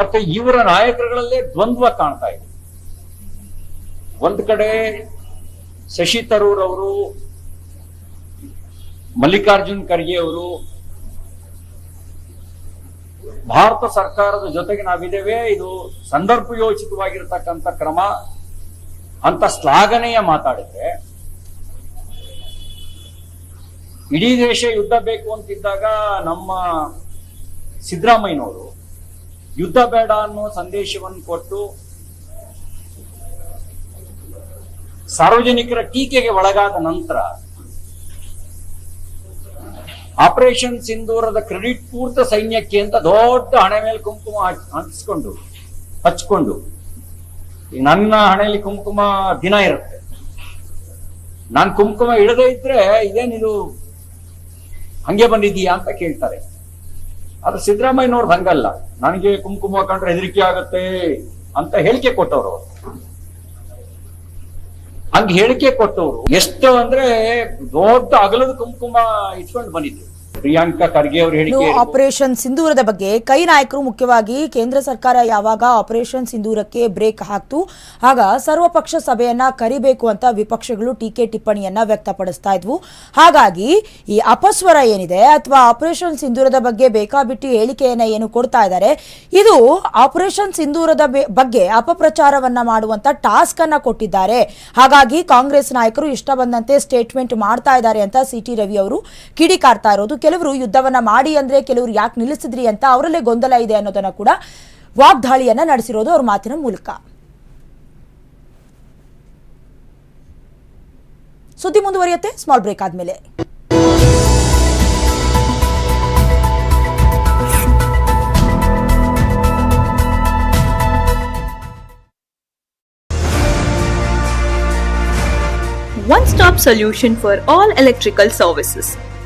ಮತ್ತೆ ಇವರ ನಾಯಕರುಗಳಲ್ಲೇ ದ್ವಂದ್ವ ಕಾಣ್ತಾ ಇದೆ. ಒಂದ್ ಕಡೆ ಶಶಿ ತರೂರ್ ಅವರು, ಮಲ್ಲಿಕಾರ್ಜುನ್ ಖರ್ಗೆ ಅವರು, ಭಾರತ ಸರ್ಕಾರದ ಜೊತೆಗೆ ನಾವಿದ್ದೇವೆ. ಇದು ಸಂದರ್ಭಯೋಚಿತವಾಗಿರ್ತಕ್ಕಂಥ ಕ್ರಮ. ಅಂತ ಶ್ಲಾಘನೆಯ ಮಾತಾಡಿದ್ರೆ, ಇಡೀ ದೇಶ ಯುದ್ಧ ಬೇಕು ಅಂತಿದ್ದಾಗ ನಮ್ಮ ಸಿದ್ದರಾಮಯ್ಯನವರು ಯುದ್ಧ ಬೇಡ ಅನ್ನೋ ಸಂದೇಶವನ್ನು ಕೊಟ್ಟು ಸಾರ್ವಜನಿಕರ ಟೀಕೆಗೆ ಒಳಗಾದ ನಂತರ ಆಪರೇಷನ್ ಸಿಂಧೂರದ ಕ್ರೆಡಿಟ್ ಪೂರ್ತ ಸೈನ್ಯಕ್ಕೆ ಅಂತ ದೊಡ್ಡ ಹಣೆ ಮೇಲೆ ಕುಂಕುಮ ಹಚ್- ಹಚ್ಕೊಂಡು ನನ್ನ ಹಣೆಯಲ್ಲಿ ಕುಂಕುಮ ದಿನ ಇರುತ್ತೆ. ನಾನು ಕುಂಕುಮ ಇಡದೇ ಇದ್ರೆ ಇದೇನಿದು ಹಂಗೆ ಬಂದಿದೀಯಾ ಅಂತ ಕೇಳ್ತಾರೆ. ಆದ್ರೆ ಸಿದ್ದರಾಮಯ್ಯನವ್ರದ್ದು ಹಂಗಲ್ಲ. ನನಗೆ ಕುಂಕುಮ ಕಂಡ್ರೆ ಹೆದರಿಕೆ ಆಗತ್ತೆ ಅಂತ ಹೇಳಿಕೆ ಕೊಟ್ಟವರು ಹಂಗೆ ಹೇಳಿಕೆ ಕೊಟ್ಟವರು. ಎಷ್ಟು ಅಂದ್ರೆ ದೊಡ್ಡ ಅಗಲದ ಕುಂಕುಮ ಇಟ್ಕೊಂಡು ಬಂದಿದ್ರು. ಪ್ರಿಯಾಂಕಾ ಖರ್ಗೆ ಅವರು ಹೇಳಿಕೆ ಆಪರೇಷನ್ ಸಿಂಧೂರದ ಬಗ್ಗೆ ಕೈ ನಾಯಕರು ಮುಖ್ಯವಾಗಿ ಕೇಂದ್ರ ಸರ್ಕಾರ ಯಾವಾಗ ಆಪರೇಷನ್ ಸಿಂಧೂರಕ್ಕೆ ಬ್ರೇಕ್ ಹಾಕ್ತು ಆಗ ಸರ್ವಪಕ್ಷ ಸಭೆಯನ್ನ ಕರಿಬೇಕು ಅಂತ ವಿಪಕ್ಷಗಳು ಟೀಕೆ ಟಿಪ್ಪಣಿಯನ್ನ ವ್ಯಕ್ತಪಡಿಸ್ತಾ ಇದ್ವು. ಹಾಗಾಗಿ ಈ ಅಪಸ್ವರ ಏನಿದೆ ಅಥವಾ ಆಪರೇಷನ್ ಸಿಂಧೂರದ ಬಗ್ಗೆ ಬೇಕಾಬಿಟ್ಟಿ ಹೇಳಿಕೆಯನ್ನ ಏನು ಕೊಡ್ತಾ ಇದ್ದಾರೆ ಇದು ಆಪರೇಷನ್ ಸಿಂಧೂರದ ಬಗ್ಗೆ ಅಪಪ್ರಚಾರವನ್ನ ಮಾಡುವಂತ ಟಾಸ್ಕ್ ಅನ್ನ ಕೊಟ್ಟಿದ್ದಾರೆ. ಹಾಗಾಗಿ ಕಾಂಗ್ರೆಸ್ ನಾಯಕರು ಇಷ್ಟ ಬಂದಂತೆ ಸ್ಟೇಟ್ಮೆಂಟ್ ಮಾಡ್ತಾ ಇದ್ದಾರೆ ಅಂತ ಸಿ ಟಿ ರವಿ ಅವರು ಕಿಡಿಕಾರ್ತಾ ಇರೋದು. ಕೆಲವರು ಯುದ್ಧವನ್ನ ಮಾಡಿ ಅಂದ್ರೆ ಕೆಲವರು ಯಾಕೆ ನಿಲ್ಲಿಸಿದ್ರಿ ಅಂತ ಅವರಲ್ಲೇ ಗೊಂದಲ ಇದೆ ಅನ್ನೋದನ್ನ ಕೂಡ ವಾಗ್ದಾಳಿಯನ್ನ ನಡೆಸಿರೋದು ಅವ್ರ ಮಾತಿನ ಮೂಲಕ ಸುದ್ದಿ ಮುಂದುವರಿಯುತ್ತೆ ಸ್ಮಾಲ್ ಬ್ರೇಕ್ ಆದ್ಮೇಲೆ one stop solution for all electrical services.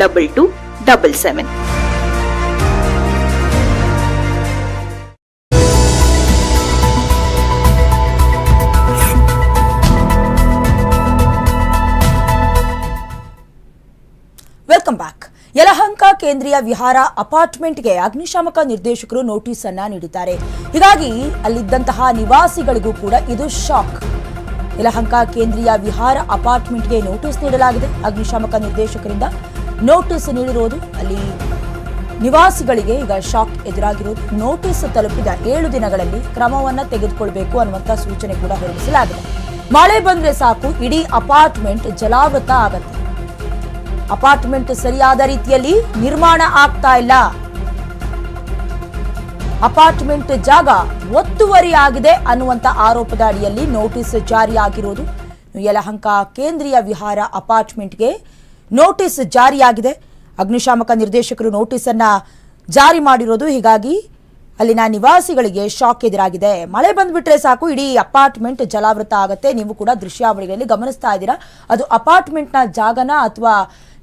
1800-569-2277. Welcome back Yelahanka Kendriya Vihar ಅಪಾರ್ಟ್ಮೆಂಟ್ಗೆ ಅಗ್ನಿಶಾಮಕ ನಿರ್ದೇಶಕರು ನೋಟಿಸ್ ಅನ್ನ ನೀಡಿದ್ದಾರೆ. ಹೀಗಾಗಿ ಅಲ್ಲಿದ್ದಂತಹ ನಿವಾಸಿಗಳಿಗೂ ಕೂಡ ಇದು ಶಾಕ್. ಯಲಹಂಕ ಕೇಂದ್ರೀಯ ವಿಹಾರ ಅಪಾರ್ಟ್ಮೆಂಟ್ಗೆ ನೋಟಿಸ್ ನೀಡಲಾಗಿದೆ. ಅಗ್ನಿಶಾಮಕ ನಿರ್ದೇಶಕರಿಂದ ನೋಟಿಸ್ ನೀಡಿರೋದು ಅಲ್ಲಿ ನಿವಾಸಿಗಳಿಗೆ ಈಗ ಶಾಕ್ ಎದುರಾಗಿರುವುದು. ನೋಟಿಸ್ ತಲುಪಿದ ಏಳು ದಿನಗಳಲ್ಲಿ ಕ್ರಮವನ್ನ ತೆಗೆದುಕೊಳ್ಬೇಕು ಅನ್ನುವಂತ ಸೂಚನೆ ಕೂಡ ಹೊರಡಿಸಲಾಗಿದೆ. ಮಳೆ ಬಂದ್ರೆ ಸಾಕು, ಇಡೀ ಅಪಾರ್ಟ್ಮೆಂಟ್ ಜಲಾವೃತ ಆಗತ್ತೆ. ಅಪಾರ್ಟ್ಮೆಂಟ್ ಸರಿಯಾದ ರೀತಿಯಲ್ಲಿ ನಿರ್ಮಾಣ ಆಗ್ತಾ ಇಲ್ಲ. ಅಪಾರ್ಟ್ಮೆಂಟ್ ಜಾಗ ಒತ್ತುವರಿ ಆಗಿದೆ ಅನ್ನುವಂತ ಆರೋಪದ ಅಡಿಯಲ್ಲಿ ನೋಟಿಸ್ ಜಾರಿಯಾಗಿರುವುದು ಯಲಹಂಕ ಕೇಂದ್ರೀಯ ವಿಹಾರ ಅಪಾರ್ಟ್ಮೆಂಟ್ಗೆ ನೋಟಿಸ್ ಜಾರಿಯಾಗಿದೆ. ಅಗ್ನಿಶಾಮಕ ನಿರ್ದೇಶಕರು ನೋಟಿಸ್ ಅನ್ನ ಜಾರಿ ಮಾಡಿರೋದು ಹೀಗಾಗಿ ಅಲ್ಲಿನ ನಿವಾಸಿಗಳಿಗೆ ಶಾಕ್ ಎದುರಾಗಿದೆ. ಮಳೆ ಬಂದ್ಬಿಟ್ರೆ ಸಾಕು, ಇಡೀ ಅಪಾರ್ಟ್ಮೆಂಟ್ ಜಲಾವೃತ ಆಗುತ್ತೆ. ನೀವು ಕೂಡ ದೃಶ್ಯಾವಳಿಗಳಲ್ಲಿ ಗಮನಿಸ್ತಾ ಇದ್ದೀರಾ. ಅದು ಅಪಾರ್ಟ್ಮೆಂಟ್ನ ಜಾಗನ ಅಥವಾ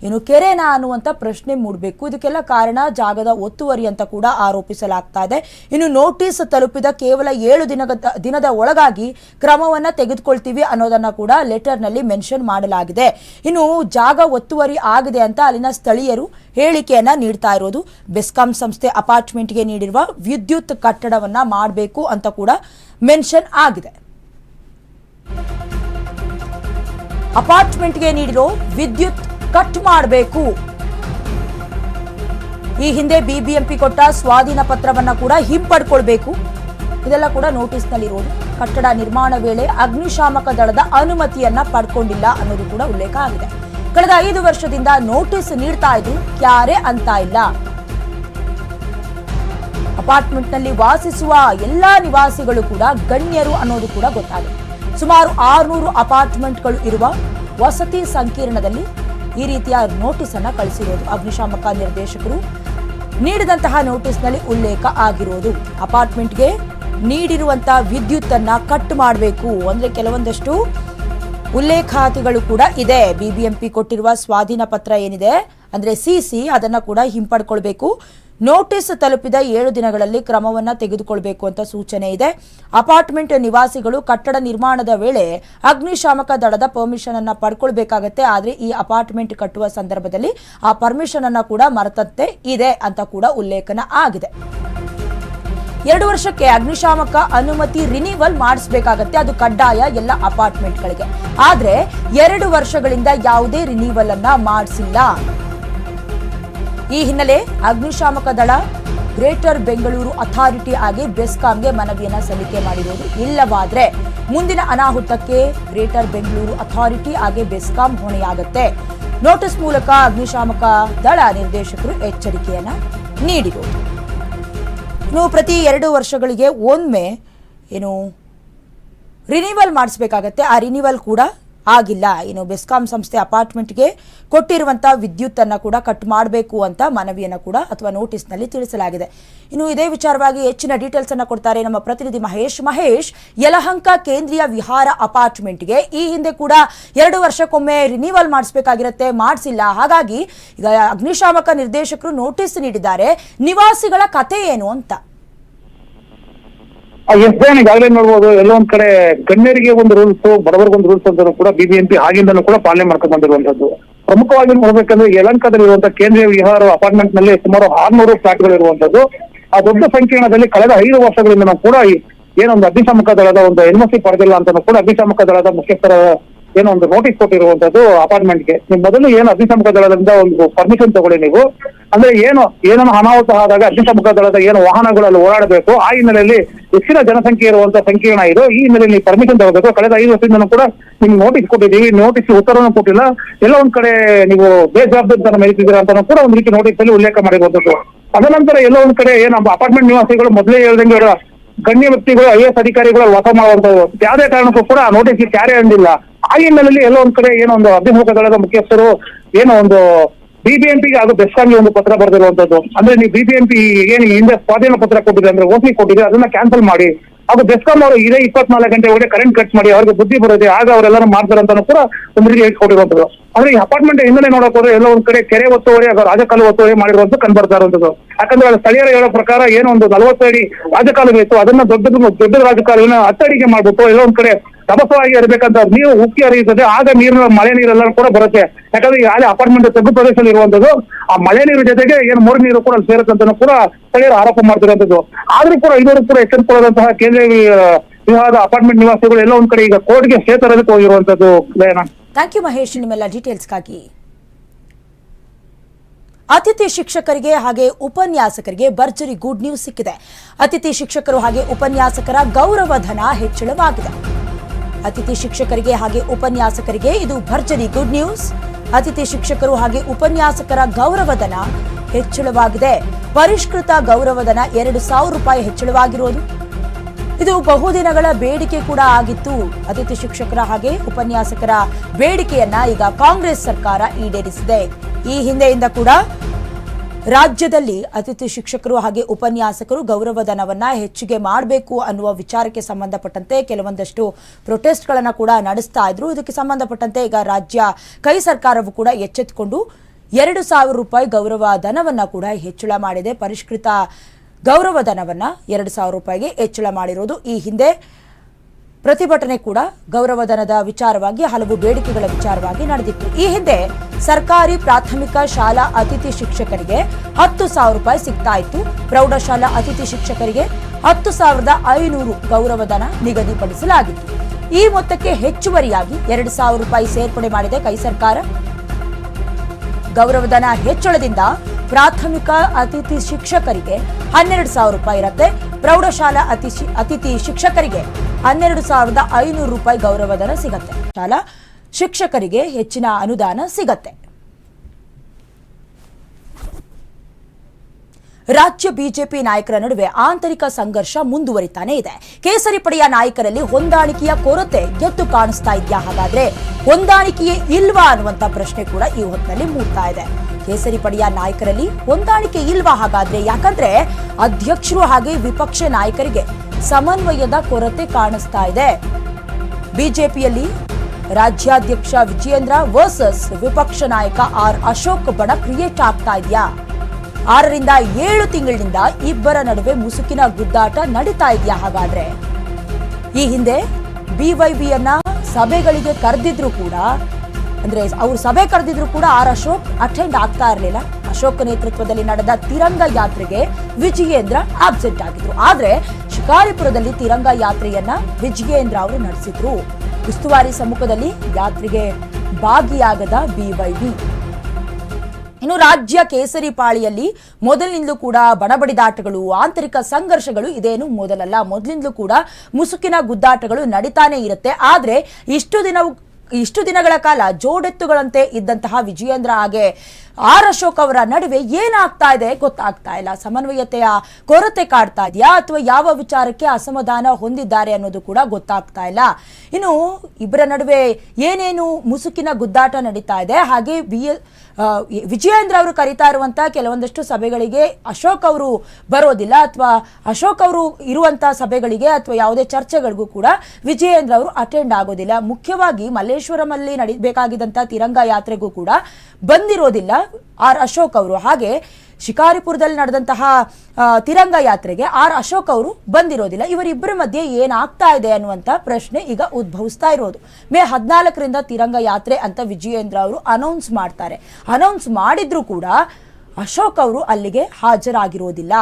ಏನು ಕೆರೆನಾ ಅನ್ನುವಂಥ ಪ್ರಶ್ನೆ ಮೂಡಬೇಕು. ಇದಕ್ಕೆಲ್ಲ ಕಾರಣ ಜಾಗದ ಒತ್ತುವರಿ ಅಂತ ಕೂಡ ಆರೋಪಿಸಲಾಗ್ತಾ ಇದೆ. ಇನ್ನು ನೋಟಿಸ್ ತಲುಪಿದ ಕೇವಲ ಏಳು ದಿನದ ದಿನದ ಒಳಗಾಗಿ ಕ್ರಮವನ್ನ ತೆಗೆದುಕೊಳ್ತೀವಿ ಅನ್ನೋದನ್ನ ಕೂಡ ಲೆಟರ್ನಲ್ಲಿ ಮೆನ್ಷನ್ ಮಾಡಲಾಗಿದೆ. ಇನ್ನು ಜಾಗ ಒತ್ತುವರಿ ಆಗಿದೆ ಅಂತ ಅಲ್ಲಿನ ಸ್ಥಳೀಯರು ಹೇಳಿಕೆಯನ್ನ ನೀಡ್ತಾ ಇರೋದು. ಬೆಸ್ಕಾಂ ಸಂಸ್ಥೆ ಅಪಾರ್ಟ್ಮೆಂಟ್ಗೆ ನೀಡಿರುವ ವಿದ್ಯುತ್ ಕಟ್ಟಡವನ್ನ ಮಾಡಬೇಕು ಅಂತ ಕೂಡ ಮೆನ್ಷನ್ ಆಗಿದೆ. ಅಪಾರ್ಟ್ಮೆಂಟ್ಗೆ ನೀಡಿರೋ ವಿದ್ಯುತ್ ಕಟ್ ಮಾಡಬೇಕು. ಈ ಹಿಂದೆ ಬಿಬಿಎಂಪಿ ಕೊಟ್ಟ ಸ್ವಾಧೀನ ಪತ್ರವನ್ನ ಕೂಡ ಹಿಂಪಡ್ಕೊಳ್ಬೇಕು. ಇದೆಲ್ಲ ಕೂಡ ನೋಟಿಸ್ನಲ್ಲಿರೋದು. ಕಟ್ಟಡ ನಿರ್ಮಾಣ ವೇಳೆ ಅಗ್ನಿಶಾಮಕ ದಳದ ಅನುಮತಿಯನ್ನ ಪಡ್ಕೊಂಡಿಲ್ಲ ಅನ್ನೋದು ಕೂಡ ಉಲ್ಲೇಖ ಆಗಿದೆ. ಕಳೆದ ಐದು ವರ್ಷದಿಂದ ನೋಟಿಸ್ ನೀಡ್ತಾ ಇದ್ರು ಯಾರೇ ಅಂತ ಇಲ್ಲ. ಅಪಾರ್ಟ್ಮೆಂಟ್ನಲ್ಲಿ ವಾಸಿಸುವ ಎಲ್ಲಾ ನಿವಾಸಿಗಳು ಕೂಡ ಗಣ್ಯರು ಅನ್ನೋದು ಕೂಡ ಗೊತ್ತಾಗಿದೆ. ಸುಮಾರು ಆರುನೂರು ಅಪಾರ್ಟ್ಮೆಂಟ್ಗಳು ಇರುವ ವಸತಿ ಸಂಕೀರ್ಣದಲ್ಲಿ ಈ ರೀತಿಯ ನೋಟಿಸ್ ಅನ್ನ ಕಳಿಸಿರೋದು. ಅಗ್ನಿಶಾಮಕ ನಿರ್ದೇಶಕರು ನೀಡಿದಂತಹ ನೋಟಿಸ್ನಲ್ಲಿ ಉಲ್ಲೇಖ ಆಗಿರೋದು. ಅಪಾರ್ಟ್ಮೆಂಟ್ಗೆ ನೀಡಿರುವಂತಹ ವಿದ್ಯುತ್ ಅನ್ನ ಕಟ್ ಮಾಡಬೇಕು. ಅಂದ್ರೆ ಕೆಲವೊಂದಷ್ಟು ಉಲ್ಲೇಖಾತಿಗಳು ಕೂಡ ಇದೆ. ಬಿಬಿಎಂಪಿ ಕೊಟ್ಟಿರುವ ಸ್ವಾಧೀನ ಪತ್ರ ಏನಿದೆ? ಅಂದ್ರೆ ಸಿಸಿ ಅದನ್ನ ಕೂಡ ಹಿಂಪಡ್ಕೊಳ್ಬೇಕು. ನೋಟಿಸ್ ತಲುಪಿದ ಏಳು ದಿನಗಳಲ್ಲಿ ಕ್ರಮವನ್ನು ತೆಗೆದುಕೊಳ್ಬೇಕು ಅಂತ ಸೂಚನೆ ಇದೆ. ಅಪಾರ್ಟ್ಮೆಂಟ್ ನಿವಾಸಿಗಳು ಕಟ್ಟಡ ನಿರ್ಮಾಣದ ವೇಳೆ ಅಗ್ನಿಶಾಮಕ ದಳದ ಪರ್ಮಿಷನ್ ಅನ್ನು ಪಡ್ಕೊಳ್ಬೇಕಾಗತ್ತೆ. ಆದರೆ ಈ ಅಪಾರ್ಟ್ಮೆಂಟ್ ಕಟ್ಟುವ ಸಂದರ್ಭದಲ್ಲಿ ಆ ಪರ್ಮಿಷನ್ ಅನ್ನು ಕೂಡ ಮರೆತಂತೆ ಇದೆ ಅಂತ ಕೂಡ ಉಲ್ಲೇಖನ ಆಗಿದೆ. ಎರಡು ವರ್ಷಕ್ಕೆ ಅಗ್ನಿಶಾಮಕ ಅನುಮತಿ ರಿನಿವಲ್ ಮಾಡಿಸಬೇಕಾಗತ್ತೆ. ಅದು ಕಡ್ಡಾಯ ಎಲ್ಲ ಅಪಾರ್ಟ್ಮೆಂಟ್ಗಳಿಗೆ. ಆದರೆ ಎರಡು ವರ್ಷಗಳಿಂದ ಯಾವುದೇ ರಿನಿವಲ್ ಅನ್ನ ಮಾಡಿಸಿಲ್ಲ. ಈ ಹಿನ್ನೆಲೆ ಅಗ್ನಿಶಾಮಕ ದಳ ಗ್ರೇಟರ್ ಬೆಂಗಳೂರು ಅಥಾರಿಟಿ ಆಗಿ ಬೆಸ್ಕಾಂಗೆ ಮನವಿಯನ್ನು ಸಲ್ಲಿಕೆ ಮಾಡಿರುವುದು ಇಲ್ಲವಾದ್ರೆ ಮುಂದಿನ ಅನಾಹುತಕ್ಕೆ ಗ್ರೇಟರ್ ಬೆಂಗಳೂರು ಅಥಾರಿಟಿ ಆಗಿ ಬೆಸ್ಕಾಂ ಹೊಣೆಯಾಗುತ್ತೆ. ನೋಟಿಸ್ ಮೂಲಕ ಅಗ್ನಿಶಾಮಕ ದಳ ನಿರ್ದೇಶಕರು ಎಚ್ಚರಿಕೆಯನ್ನ ನೀಡಿದರು ಇನ್ನು ಪ್ರತಿ ಎರಡು ವರ್ಷಗಳಿಗೆ ಒಮ್ಮೆ ಏನು ರಿನಿವಲ್ ಮಾಡಿಸ್ಬೇಕಾಗತ್ತೆ. ಆ ರಿನಿವಲ್ ಕೂಡ ಆಗಿಲ್ಲ. ಏನು ಬೆಸ್ಕಾಂ ಸಂಸ್ಥೆ ಅಪಾರ್ಟ್ಮೆಂಟ್ಗೆ ಕೊಟ್ಟಿರುವಂಥ ವಿದ್ಯುತ್ತನ್ನು ಕೂಡ ಕಟ್ ಮಾಡಬೇಕು ಅಂತ ಮನವಿಯನ್ನು ಕೂಡ ಅಥವಾ ನೋಟಿಸ್ನಲ್ಲಿ ತಿಳಿಸಲಾಗಿದೆ. ಇನ್ನು ಇದೇ ವಿಚಾರವಾಗಿ ಹೆಚ್ಚಿನ ಡೀಟೇಲ್ಸ್ ಅನ್ನು ಕೊಡ್ತಾರೆ ನಮ್ಮ ಪ್ರತಿನಿಧಿ ಮಹೇಶ್. ಮಹೇಶ್, ಯಲಹಂಕ ಕೇಂದ್ರೀಯ ವಿಹಾರ ಅಪಾರ್ಟ್ಮೆಂಟ್ಗೆ ಈ ಹಿಂದೆ ಕೂಡ ಎರಡು ವರ್ಷಕ್ಕೊಮ್ಮೆ ರಿನಿವಲ್ ಮಾಡಿಸ್ಬೇಕಾಗಿರುತ್ತೆ, ಮಾಡಿಸಿಲ್ಲ. ಹಾಗಾಗಿ ಈಗ ಅಗ್ನಿಶಾಮಕ ನಿರ್ದೇಶಕರು ನೋಟಿಸ್ ನೀಡಿದ್ದಾರೆ. ನಿವಾಸಿಗಳ ಕತೆ ಏನು ಅಂತ. ಎಸ್ ಈಗಾಗಲೇ ನೋಡ್ಬೋದು, ಎಲ್ಲೋ ಒಂದ್ ಕಡೆ ಗಣ್ಯರಿಗೆ ಒಂದು ರೂಲ್ಸ್ ಬಡವರಿಗೊಂದು ರೂಲ್ಸ್ ಅಂತಾನೂ ಕೂಡ ಬಿಬಿಎಂಪಿ ಆಗಿಂದಲೂ ಕೂಡ ಪಾಲನೆ ಮಾಡ್ಕೊಂಡು ಬಂದಿರುವಂತದ್ದು ಪ್ರಮುಖವಾಗಿ ನೋಡ್ಬೇಕಂದ್ರೆ ಯಲಂಕದಲ್ಲಿರುವಂತಹ ಕೇಂದ್ರೀಯ ವಿಹಾರ ಅಪಾರ್ಟ್ಮೆಂಟ್ನಲ್ಲಿ ಸುಮಾರು ಆರ್ನೂರು ಫ್ಲಾಟ್ಗಳು ಇರುವಂತದ್ದು ಆ ದೊಡ್ಡ ಸಂಕೀರ್ಣದಲ್ಲಿ ಕಳೆದ ಐದು ವರ್ಷಗಳಿಂದ ಕೂಡ ಏನೊಂದು ಅಗ್ನಿಶಾಮಕ ದಳದ ಒಂದು ಎನ್ಎಸ್ಸಿ ಪಡೆದಿಲ್ಲ ಅಂತಾನು ಕೂಡ ಅಗ್ನಿಶಾಮಕ ದಳದ ಮುಖ್ಯಸ್ಥರ ಏನೋ ಒಂದು ನೋಟಿಸ್ ಕೊಟ್ಟಿರುವಂತದ್ದು ಅಪಾರ್ಟ್ಮೆಂಟ್ಗೆ ನೀವು ಮೊದಲು ಏನು ಅಗ್ನಿಶಾಮಕ ದಳದಿಂದ ಒಂದು ಪರ್ಮಿಷನ್ ತಗೊಳ್ಳಿ ನೀವು. ಅಂದ್ರೆ ಏನು, ಏನನ್ನು ಅನಾಹುತ ಆದಾಗ ಅಗ್ನಿಶಾಮಕ ದಳದ ಏನು ವಾಹನಗಳಲ್ಲಿ ಓಡಾಡಬೇಕು, ಆ ಹಿನ್ನೆಲೆಯಲ್ಲಿ ಹೆಚ್ಚಿನ ಜನಸಂಖ್ಯೆ ಇರುವಂತ ಸಂಕೀರ್ಣ ಇದು. ಈ ಹಿನ್ನೆಲೆಯಲ್ಲಿ ನೀವು ಪರ್ಮಿಷನ್ ತಗೋಬೇಕು. ಕಳೆದ ಐದು ವರ್ಷದಿಂದ ಕೂಡ ನಿಮ್ಗೆ ನೋಟಿಸ್ ಕೊಟ್ಟಿದ್ದೀವಿ. ನೋಟಿಸ್ ಉತ್ತರವನ್ನು ಕೊಟ್ಟಿಲ್ಲ. ಎಲ್ಲ ಒಂದ್ ಕಡೆ ನೀವು ಬೇಜವಾಬ್ದಾರಿತನ ಮೆರೀತಿದ್ದೀರಾ ಅಂತ ಕೂಡ ಒಂದು ರೀತಿ ನೋಟಿಸ್ ಅಲ್ಲಿ ಉಲ್ಲೇಖ ಮಾಡಿರುವಂತದ್ದು ಅದನಂತರ ಎಲ್ಲ ಒಂದ್ ಕಡೆ ಏನು ಅಪಾರ್ಟ್ಮೆಂಟ್ ನಿವಾಸಿಗಳು ಮೊದಲೇ ಹೇಳ್ದಂಗೆ ಗಣ್ಯ ವ್ಯಕ್ತಿಗಳು, ಐ ಎಸ್ ಅಧಿಕಾರಿಗಳು ವಾಸ ಮಾಡುವಂತದ್ದು ಯಾವುದೇ ಕಾರಣಕ್ಕೂ ಕೂಡ ನೋಟಿಸ್ ಕ್ಯಾರಿ ಅಂದಿಲ್ಲ ಆ ಹಿನ್ನೆಲೆಯಲ್ಲಿ ಎಲ್ಲೋ ಒಂದ್ ಕಡೆ ಏನೋ ಒಂದು ಅಭಿಮುಖ ದಳದ ಮುಖ್ಯಸ್ಥರು ಏನೋ ಒಂದು ಬಿಬಿಎಂಪಿಗೆ ಅದು ಬೆಸ್ಟಾಗಿ ಒಂದು ಪತ್ರ ಬರೆದಿರುವಂತದ್ದು ಅಂದ್ರೆ ನೀವು ಬಿಬಿಎಂಪಿ ಏನು ಹಿಂದೆ ಸ್ವಾಧೀನ ಪತ್ರ ಕೊಟ್ಟಿದೆ ಅಂದ್ರೆ ಓಸಿ ಕೊಟ್ಟಿದೆ, ಅದನ್ನ ಕ್ಯಾನ್ಸಲ್ ಮಾಡಿ. ಹಾಗೂ ಬೆಸ್ಕಾಂ ಅವರು ಇದೇ ಇಪ್ಪತ್ನಾಲ್ಕು ಗಂಟೆ ಒಳಗೆ ಕರೆಂಟ್ ಕಟ್ ಮಾಡಿ, ಅವ್ರಿಗೆ ಬುದ್ಧಿ ಬರುತ್ತೆ ಆಗ ಅವರೆಲ್ಲರೂ ಮಾಡ್ತಾರೆ ಅಂತ ಕೂಡ ಒಂದು ರೀತಿ ಹೇಳ್ಕೊಟ್ಟಿರುವಂತದ್ದು ಅಂದ್ರೆ ಈ ಅಪಾರ್ಟ್ಮೆಂಟ್ ಹಿನ್ನೆಲೆ ನೋಡಕ್ ಹೋದ್ರೆ ಎಲ್ಲ ಒಂದ್ ಕಡೆ ಕೆರೆ ಒತ್ತುವರಿ, ಅಥವಾ ರಾಜಕಾಲು ಒತ್ತುವರಿ ಮಾಡಿರುವಂತ ಕಂಡು ಬರ್ತಾ ಇರುವಂತದ್ದು ಯಾಕಂದ್ರೆ ಸ್ಥಳೀಯರ ಹೇಳೋ ಪ್ರಕಾರ ಏನೋ ಒಂದು ನಲವತ್ತು ಅಡಿ ರಾಜಕಾಲು ಇತ್ತು, ಅದನ್ನ ದೊಡ್ಡದು ದೊಡ್ಡ ರಾಜಕಾಲುವಿನ ಹತ್ತಡಿಗೆ ಮಾಡ್ಬಿಟ್ಟು ಎಲ್ಲ ಒಂದ್ ಕಡೆ ರಭಸವಾಗಿ ಇರಬೇಕಂತ ನೀರು ಉಕ್ಕಿ ಹರಿಯುತ್ತದೆ, ಆಗ ನೀರಿನ ಮಳೆ ನೀರೆಲ್ಲ ಕೂಡ ಬರುತ್ತೆ. ಯಾಕಂದ್ರೆ ಈ ಅಪಾರ್ಟ್ಮೆಂಟ್ ತಗ್ಗು ಪ್ರದೇಶದಲ್ಲಿ ಇರುವಂತದ್ದು ಆ ಮಳೆ ನೀರು ಜೊತೆಗೆ ಏನು ಮೂರು ನೀರು ಕೂಡ ಅಲ್ಲಿ ಸೇರುತ್ತೆ ಅಂತ ಕೂಡ ಸ್ಥಳೀಯರು ಆರೋಪ ಮಾಡ್ತಿರುವಂತದ್ದು ಆದ್ರೂ ಕೂಡ ಐನೂರು ಕೂಡ ಎಚ್ಚರಿಕೊಳ್ಳದಂತಹ ಕೇಂದ್ರ ವಿವಾಹದ ಅಪಾರ್ಟ್ಮೆಂಟ್ ನಿವಾಸಿಗಳು ಎಲ್ಲ ಒಂದ್ ಕಡೆ ಈಗ ಕೋರ್ಟ್ಗೆ ಸೇತರದಕ್ಕೆ ಹೋಗಿರುವಂತದ್ದು ಥ್ಯಾಂಕ್ ಯು ಮಹೇಶ್, ನಿಮ್ಮೆಲ್ಲ ಡೀಟೇಲ್ಸ್ಗಾಗಿ. ಅತಿಥಿ ಶಿಕ್ಷಕರಿಗೆ ಹಾಗೆ ಉಪನ್ಯಾಸಕರಿಗೆ ಭರ್ಜರಿ ಗುಡ್ ನ್ಯೂಸ್ ಸಿಕ್ಕಿದೆ. ಅತಿಥಿ ಶಿಕ್ಷಕರು ಹಾಗೆ ಉಪನ್ಯಾಸಕರ ಗೌರವಧನ ಹೆಚ್ಚಳವಾಗಿದೆ. ಅತಿಥಿ ಶಿಕ್ಷಕರಿಗೆ ಹಾಗೆ ಉಪನ್ಯಾಸಕರಿಗೆ ಇದು ಭರ್ಜರಿ ಗುಡ್ ನ್ಯೂಸ್ ಅತಿಥಿ ಶಿಕ್ಷಕರು ಹಾಗೆ ಉಪನ್ಯಾಸಕರ ಗೌರವಧನ ಹೆಚ್ಚಳವಾಗಿದೆ. ಪರಿಷ್ಕೃತ ಗೌರವಧನ ಎರಡು ಸಾವಿರ ರೂಪಾಯಿ ಹೆಚ್ಚಳವಾಗಿರೋದು ಇದು ಬಹುದಿನಗಳ ಬೇಡಿಕೆ ಕೂಡ ಆಗಿತ್ತು. ಅತಿಥಿ ಶಿಕ್ಷಕರ ಹಾಗೆ ಉಪನ್ಯಾಸಕರ ಬೇಡಿಕೆಯನ್ನ ಈಗ ಕಾಂಗ್ರೆಸ್ ಸರ್ಕಾರ ಈಡೇರಿಸಿದೆ. ಈ ಹಿಂದೆಯಿಂದ ಕೂಡ ರಾಜ್ಯದಲ್ಲಿ ಅತಿಥಿ ಶಿಕ್ಷಕರು ಹಾಗೆ ಉಪನ್ಯಾಸಕರು ಗೌರವಧನವನ್ನು ಹೆಚ್ಚಿಗೆ ಮಾಡಬೇಕು ಅನ್ನುವ ವಿಚಾರಕ್ಕೆ ಸಂಬಂಧಪಟ್ಟಂತೆ ಕೆಲವೊಂದಷ್ಟು ಪ್ರೊಟೆಸ್ಟ್ಗಳನ್ನು ಕೂಡ ನಡೆಸ್ತಾ ಇದ್ರು. ಇದಕ್ಕೆ ಸಂಬಂಧಪಟ್ಟಂತೆ ಈಗ ರಾಜ್ಯ ಕೈ ಸರ್ಕಾರವು ಕೂಡ ಎಚ್ಚೆತ್ತುಕೊಂಡು ಎರಡು ಸಾವಿರ ರೂಪಾಯಿ ಗೌರವ ಧನವನ್ನ ಕೂಡ ಹೆಚ್ಚಳ ಮಾಡಿದೆ. ಪರಿಷ್ಕೃತ ಗೌರವಧನವನ್ನ ಎರಡು ಸಾವಿರ ರೂಪಾಯಿಗೆ ಹೆಚ್ಚಳ ಮಾಡಿರೋದು. ಈ ಹಿಂದೆ ಪ್ರತಿಭಟನೆ ಕೂಡ ಗೌರವಧನದ ವಿಚಾರವಾಗಿ ಹಲವು ಬೇಡಿಕೆಗಳ ವಿಚಾರವಾಗಿ ನಡೆದಿತ್ತು. ಈ ಹಿಂದೆ ಸರ್ಕಾರಿ ಪ್ರಾಥಮಿಕ ಶಾಲಾ ಅತಿಥಿ ಶಿಕ್ಷಕರಿಗೆ ಹತ್ತು ಸಾವಿರ ರೂಪಾಯಿ ಸಿಗ್ತಾ ಇತ್ತು. ಪ್ರೌಢಶಾಲಾ ಅತಿಥಿ ಶಿಕ್ಷಕರಿಗೆ ಹತ್ತು ಸಾವಿರದ ಐನೂರು ಗೌರವಧನ ನಿಗದಿಪಡಿಸಲಾಗಿತ್ತು. ಈ ಮೊತ್ತಕ್ಕೆ ಹೆಚ್ಚುವರಿಯಾಗಿ ಎರಡು ಸಾವಿರ ರೂಪಾಯಿ ಸೇರ್ಪಡೆ ಮಾಡಿದೆ ಕೈ ಸರ್ಕಾರ. ಗೌರವಧನ ಹೆಚ್ಚಳದಿಂದ ಪ್ರಾಥಮಿಕ ಅತಿಥಿ ಶಿಕ್ಷಕರಿಗೆ ಹನ್ನೆರಡು ಸಾವಿರ ರೂಪಾಯಿ ಇರುತ್ತೆ. ಪ್ರೌಢಶಾಲಾ ಅತಿ ಅತಿಥಿ ಶಿಕ್ಷಕರಿಗೆ ಹನ್ನೆರಡು ಸಾವಿರದ ಐನೂರು ರೂಪಾಯಿ ಗೌರವಧನ ಸಿಗತ್ತೆ. ಶಾಲಾ ಶಿಕ್ಷಕರಿಗೆ ಹೆಚ್ಚಿನ ಅನುದಾನ ಸಿಗತ್ತೆ. ರಾಜ್ಯ ಬಿಜೆಪಿ ನಾಯಕರ ನಡುವೆ ಆಂತರಿಕ ಸಂಘರ್ಷ ಮುಂದುವರಿತಾನೆ ಇದೆ. ಕೇಸರಿ ಪಡೆಯ ನಾಯಕರಲ್ಲಿ ಹೊಂದಾಣಿಕೆಯ ಕೊರತೆ ಎದ್ದು ಕಾಣಿಸ್ತಾ ಇದೆಯಾ? ಹಾಗಾದ್ರೆ ಹೊಂದಾಣಿಕೆಯೇ ಇಲ್ವಾ ಅನ್ನುವಂತ ಪ್ರಶ್ನೆ ಕೂಡ ಈ ಹೊತ್ತಿನಲ್ಲಿ ಮೂಡ್ತಾ ಇದೆ. ಕೇಸರಿ ಪಡೆಯ ನಾಯಕರಲ್ಲಿ ಹೊಂದಾಣಿಕೆ ಇಲ್ವಾ ಹಾಗಾದ್ರೆ? ಯಾಕಂದ್ರೆ ಅಧ್ಯಕ್ಷರು ಹಾಗೆ ವಿಪಕ್ಷ ನಾಯಕರಿಗೆ ಸಮನ್ವಯದ ಕೊರತೆ ಕಾಣಿಸ್ತಾ ಇದೆ. ಬಿಜೆಪಿಯಲ್ಲಿ ರಾಜ್ಯಾಧ್ಯಕ್ಷ ವಿಜಯೇಂದ್ರ ವರ್ಸಸ್ ವಿಪಕ್ಷ ನಾಯಕ ಆರ್ ಅಶೋಕ್ ಬಣ ಕ್ರಿಯೇಟ್ ಆಗ್ತಾ ಇದೆಯಾ? ಆರರಿಂದ ಏಳು ತಿಂಗಳಿನಿಂದ ಇಬ್ಬರ ನಡುವೆ ಮುಸುಕಿನ ಗುದ್ದಾಟ ನಡೀತಾ ಇದೆಯಾ ಹಾಗಾದ್ರೆ? ಈ ಹಿಂದೆ ಬಿವೈಬಿಯನ್ನ ಸಭೆಗಳಿಗೆ ಕರೆದಿದ್ರು ಕೂಡ, ಅಂದ್ರೆ ಅವ್ರು ಸಭೆ ಕರೆದಿದ್ರು ಕೂಡ ಆರ್ ಅಶೋಕ್ ಅಟೆಂಡ್ ಆಗ್ತಾ ಇರಲಿಲ್ಲ. ಅಶೋಕ್ ನೇತೃತ್ವದಲ್ಲಿ ನಡೆದ ತಿರಂಗ ಯಾತ್ರೆಗೆ ವಿಜಯೇಂದ್ರ ಆಬ್ಸೆಂಟ್ ಆಗಿದ್ರು. ಆದ್ರೆ ಶಿಕಾರಿಪುರದಲ್ಲಿ ತಿರಂಗ ಯಾತ್ರೆಯನ್ನ ವಿಜಯೇಂದ್ರ ಅವರು ನಡೆಸಿದ್ರು. ಉಸ್ತುವಾರಿ ಸಮ್ಮುಖದಲ್ಲಿ ಯಾತ್ರೆಗೆ ಭಾಗಿಯಾಗದ ಬಿವೈಬಿ ಇನ್ನು ರಾಜ್ಯ ಕೇಸರಿ ಪಾಳಿಯಲ್ಲಿ ಮೊದಲಿನಿಂದಲೂ ಕೂಡ ಬಡಬಡಿದಾಟಗಳು, ಆಂತರಿಕ ಸಂಘರ್ಷಗಳು ಇದೇನು ಮೊದಲಲ್ಲ. ಮೊದಲಿಂದಲೂ ಕೂಡ ಮುಸುಕಿನ ಗುದ್ದಾಟಗಳು ನಡೀತಾನೆ ಇರುತ್ತೆ. ಆದರೆ ಇಷ್ಟು ದಿನ ಇಷ್ಟು ದಿನಗಳ ಕಾಲ ಜೋಡೆತ್ತುಗಳಂತೆ ಇದ್ದಂತಹ ವಿಜಯೇಂದ್ರ ಹಾಗೆ ಆರ್ ಅಶೋಕ್ ಅವರ ನಡುವೆ ಏನಾಗ್ತಾ ಇದೆ ಗೊತ್ತಾಗ್ತಾ ಇಲ್ಲ. ಸಮನ್ವಯತೆಯ ಕೊರತೆ ಕಾಡ್ತಾ ಇದೆಯಾ ಅಥವಾ ಯಾವ ವಿಚಾರಕ್ಕೆ ಅಸಮಾಧಾನ ಹೊಂದಿದ್ದಾರೆ ಅನ್ನೋದು ಕೂಡ ಗೊತ್ತಾಗ್ತಾ ಇಲ್ಲ. ಇನ್ನು ಇಬ್ಬರ ನಡುವೆ ಏನೇನು ಮುಸುಕಿನ ಗುದ್ದಾಟ ನಡೀತಾ ಇದೆ? ಹಾಗೆ ಬಿ ವಿಜಯೇಂದ್ರ ಅವರು ಕರೀತಾ ಇರುವಂತ ಕೆಲವೊಂದಷ್ಟು ಸಭೆಗಳಿಗೆ ಅಶೋಕ್ ಅವರು ಬರೋದಿಲ್ಲ ಅಥವಾ ಅಶೋಕ್ ಅವರು ಇರುವಂಥ ಸಭೆಗಳಿಗೆ ಅಥವಾ ಯಾವುದೇ ಚರ್ಚೆಗಳಿಗೂ ಕೂಡ ವಿಜಯೇಂದ್ರ ಅವರು ಅಟೆಂಡ್ ಆಗೋದಿಲ್ಲ. ಮುಖ್ಯವಾಗಿ ಮಲ್ಲೇಶ್ವರಮಲ್ಲಿ ನಡಿಬೇಕಾಗಿದ್ದಂಥ ತಿರಂಗ ಯಾತ್ರೆಗೂ ಕೂಡ ಬಂದಿರೋದಿಲ್ಲ ಆರ್ ಅಶೋಕ್ ಅವರು. ಹಾಗೆ ಶಿಕಾರಿಪುರದಲ್ಲಿ ನಡೆದಂತಹ ತಿರಂಗ ಯಾತ್ರೆಗೆ ಆರ್ ಅಶೋಕ್ ಅವರು ಬಂದಿರೋದಿಲ್ಲ. ಇವರಿಬ್ಬರ ಮಧ್ಯೆ ಏನಾಗ್ತಾ ಇದೆ ಅನ್ನುವಂತ ಪ್ರಶ್ನೆ ಈಗ ಉದ್ಭವಿಸ್ತಾ ಇರೋದು. ಮೇ ಹದಿನಾಲ್ಕರಿಂದ ತಿರಂಗ ಯಾತ್ರೆ ಅಂತ ವಿಜಯೇಂದ್ರ ಅವರು ಅನೌನ್ಸ್ ಮಾಡ್ತಾರೆ. ಅನೌನ್ಸ್ ಮಾಡಿದ್ರು ಕೂಡ ಅಶೋಕ್ ಅವರು ಅಲ್ಲಿಗೆ ಹಾಜರಾಗಿರೋದಿಲ್ಲ.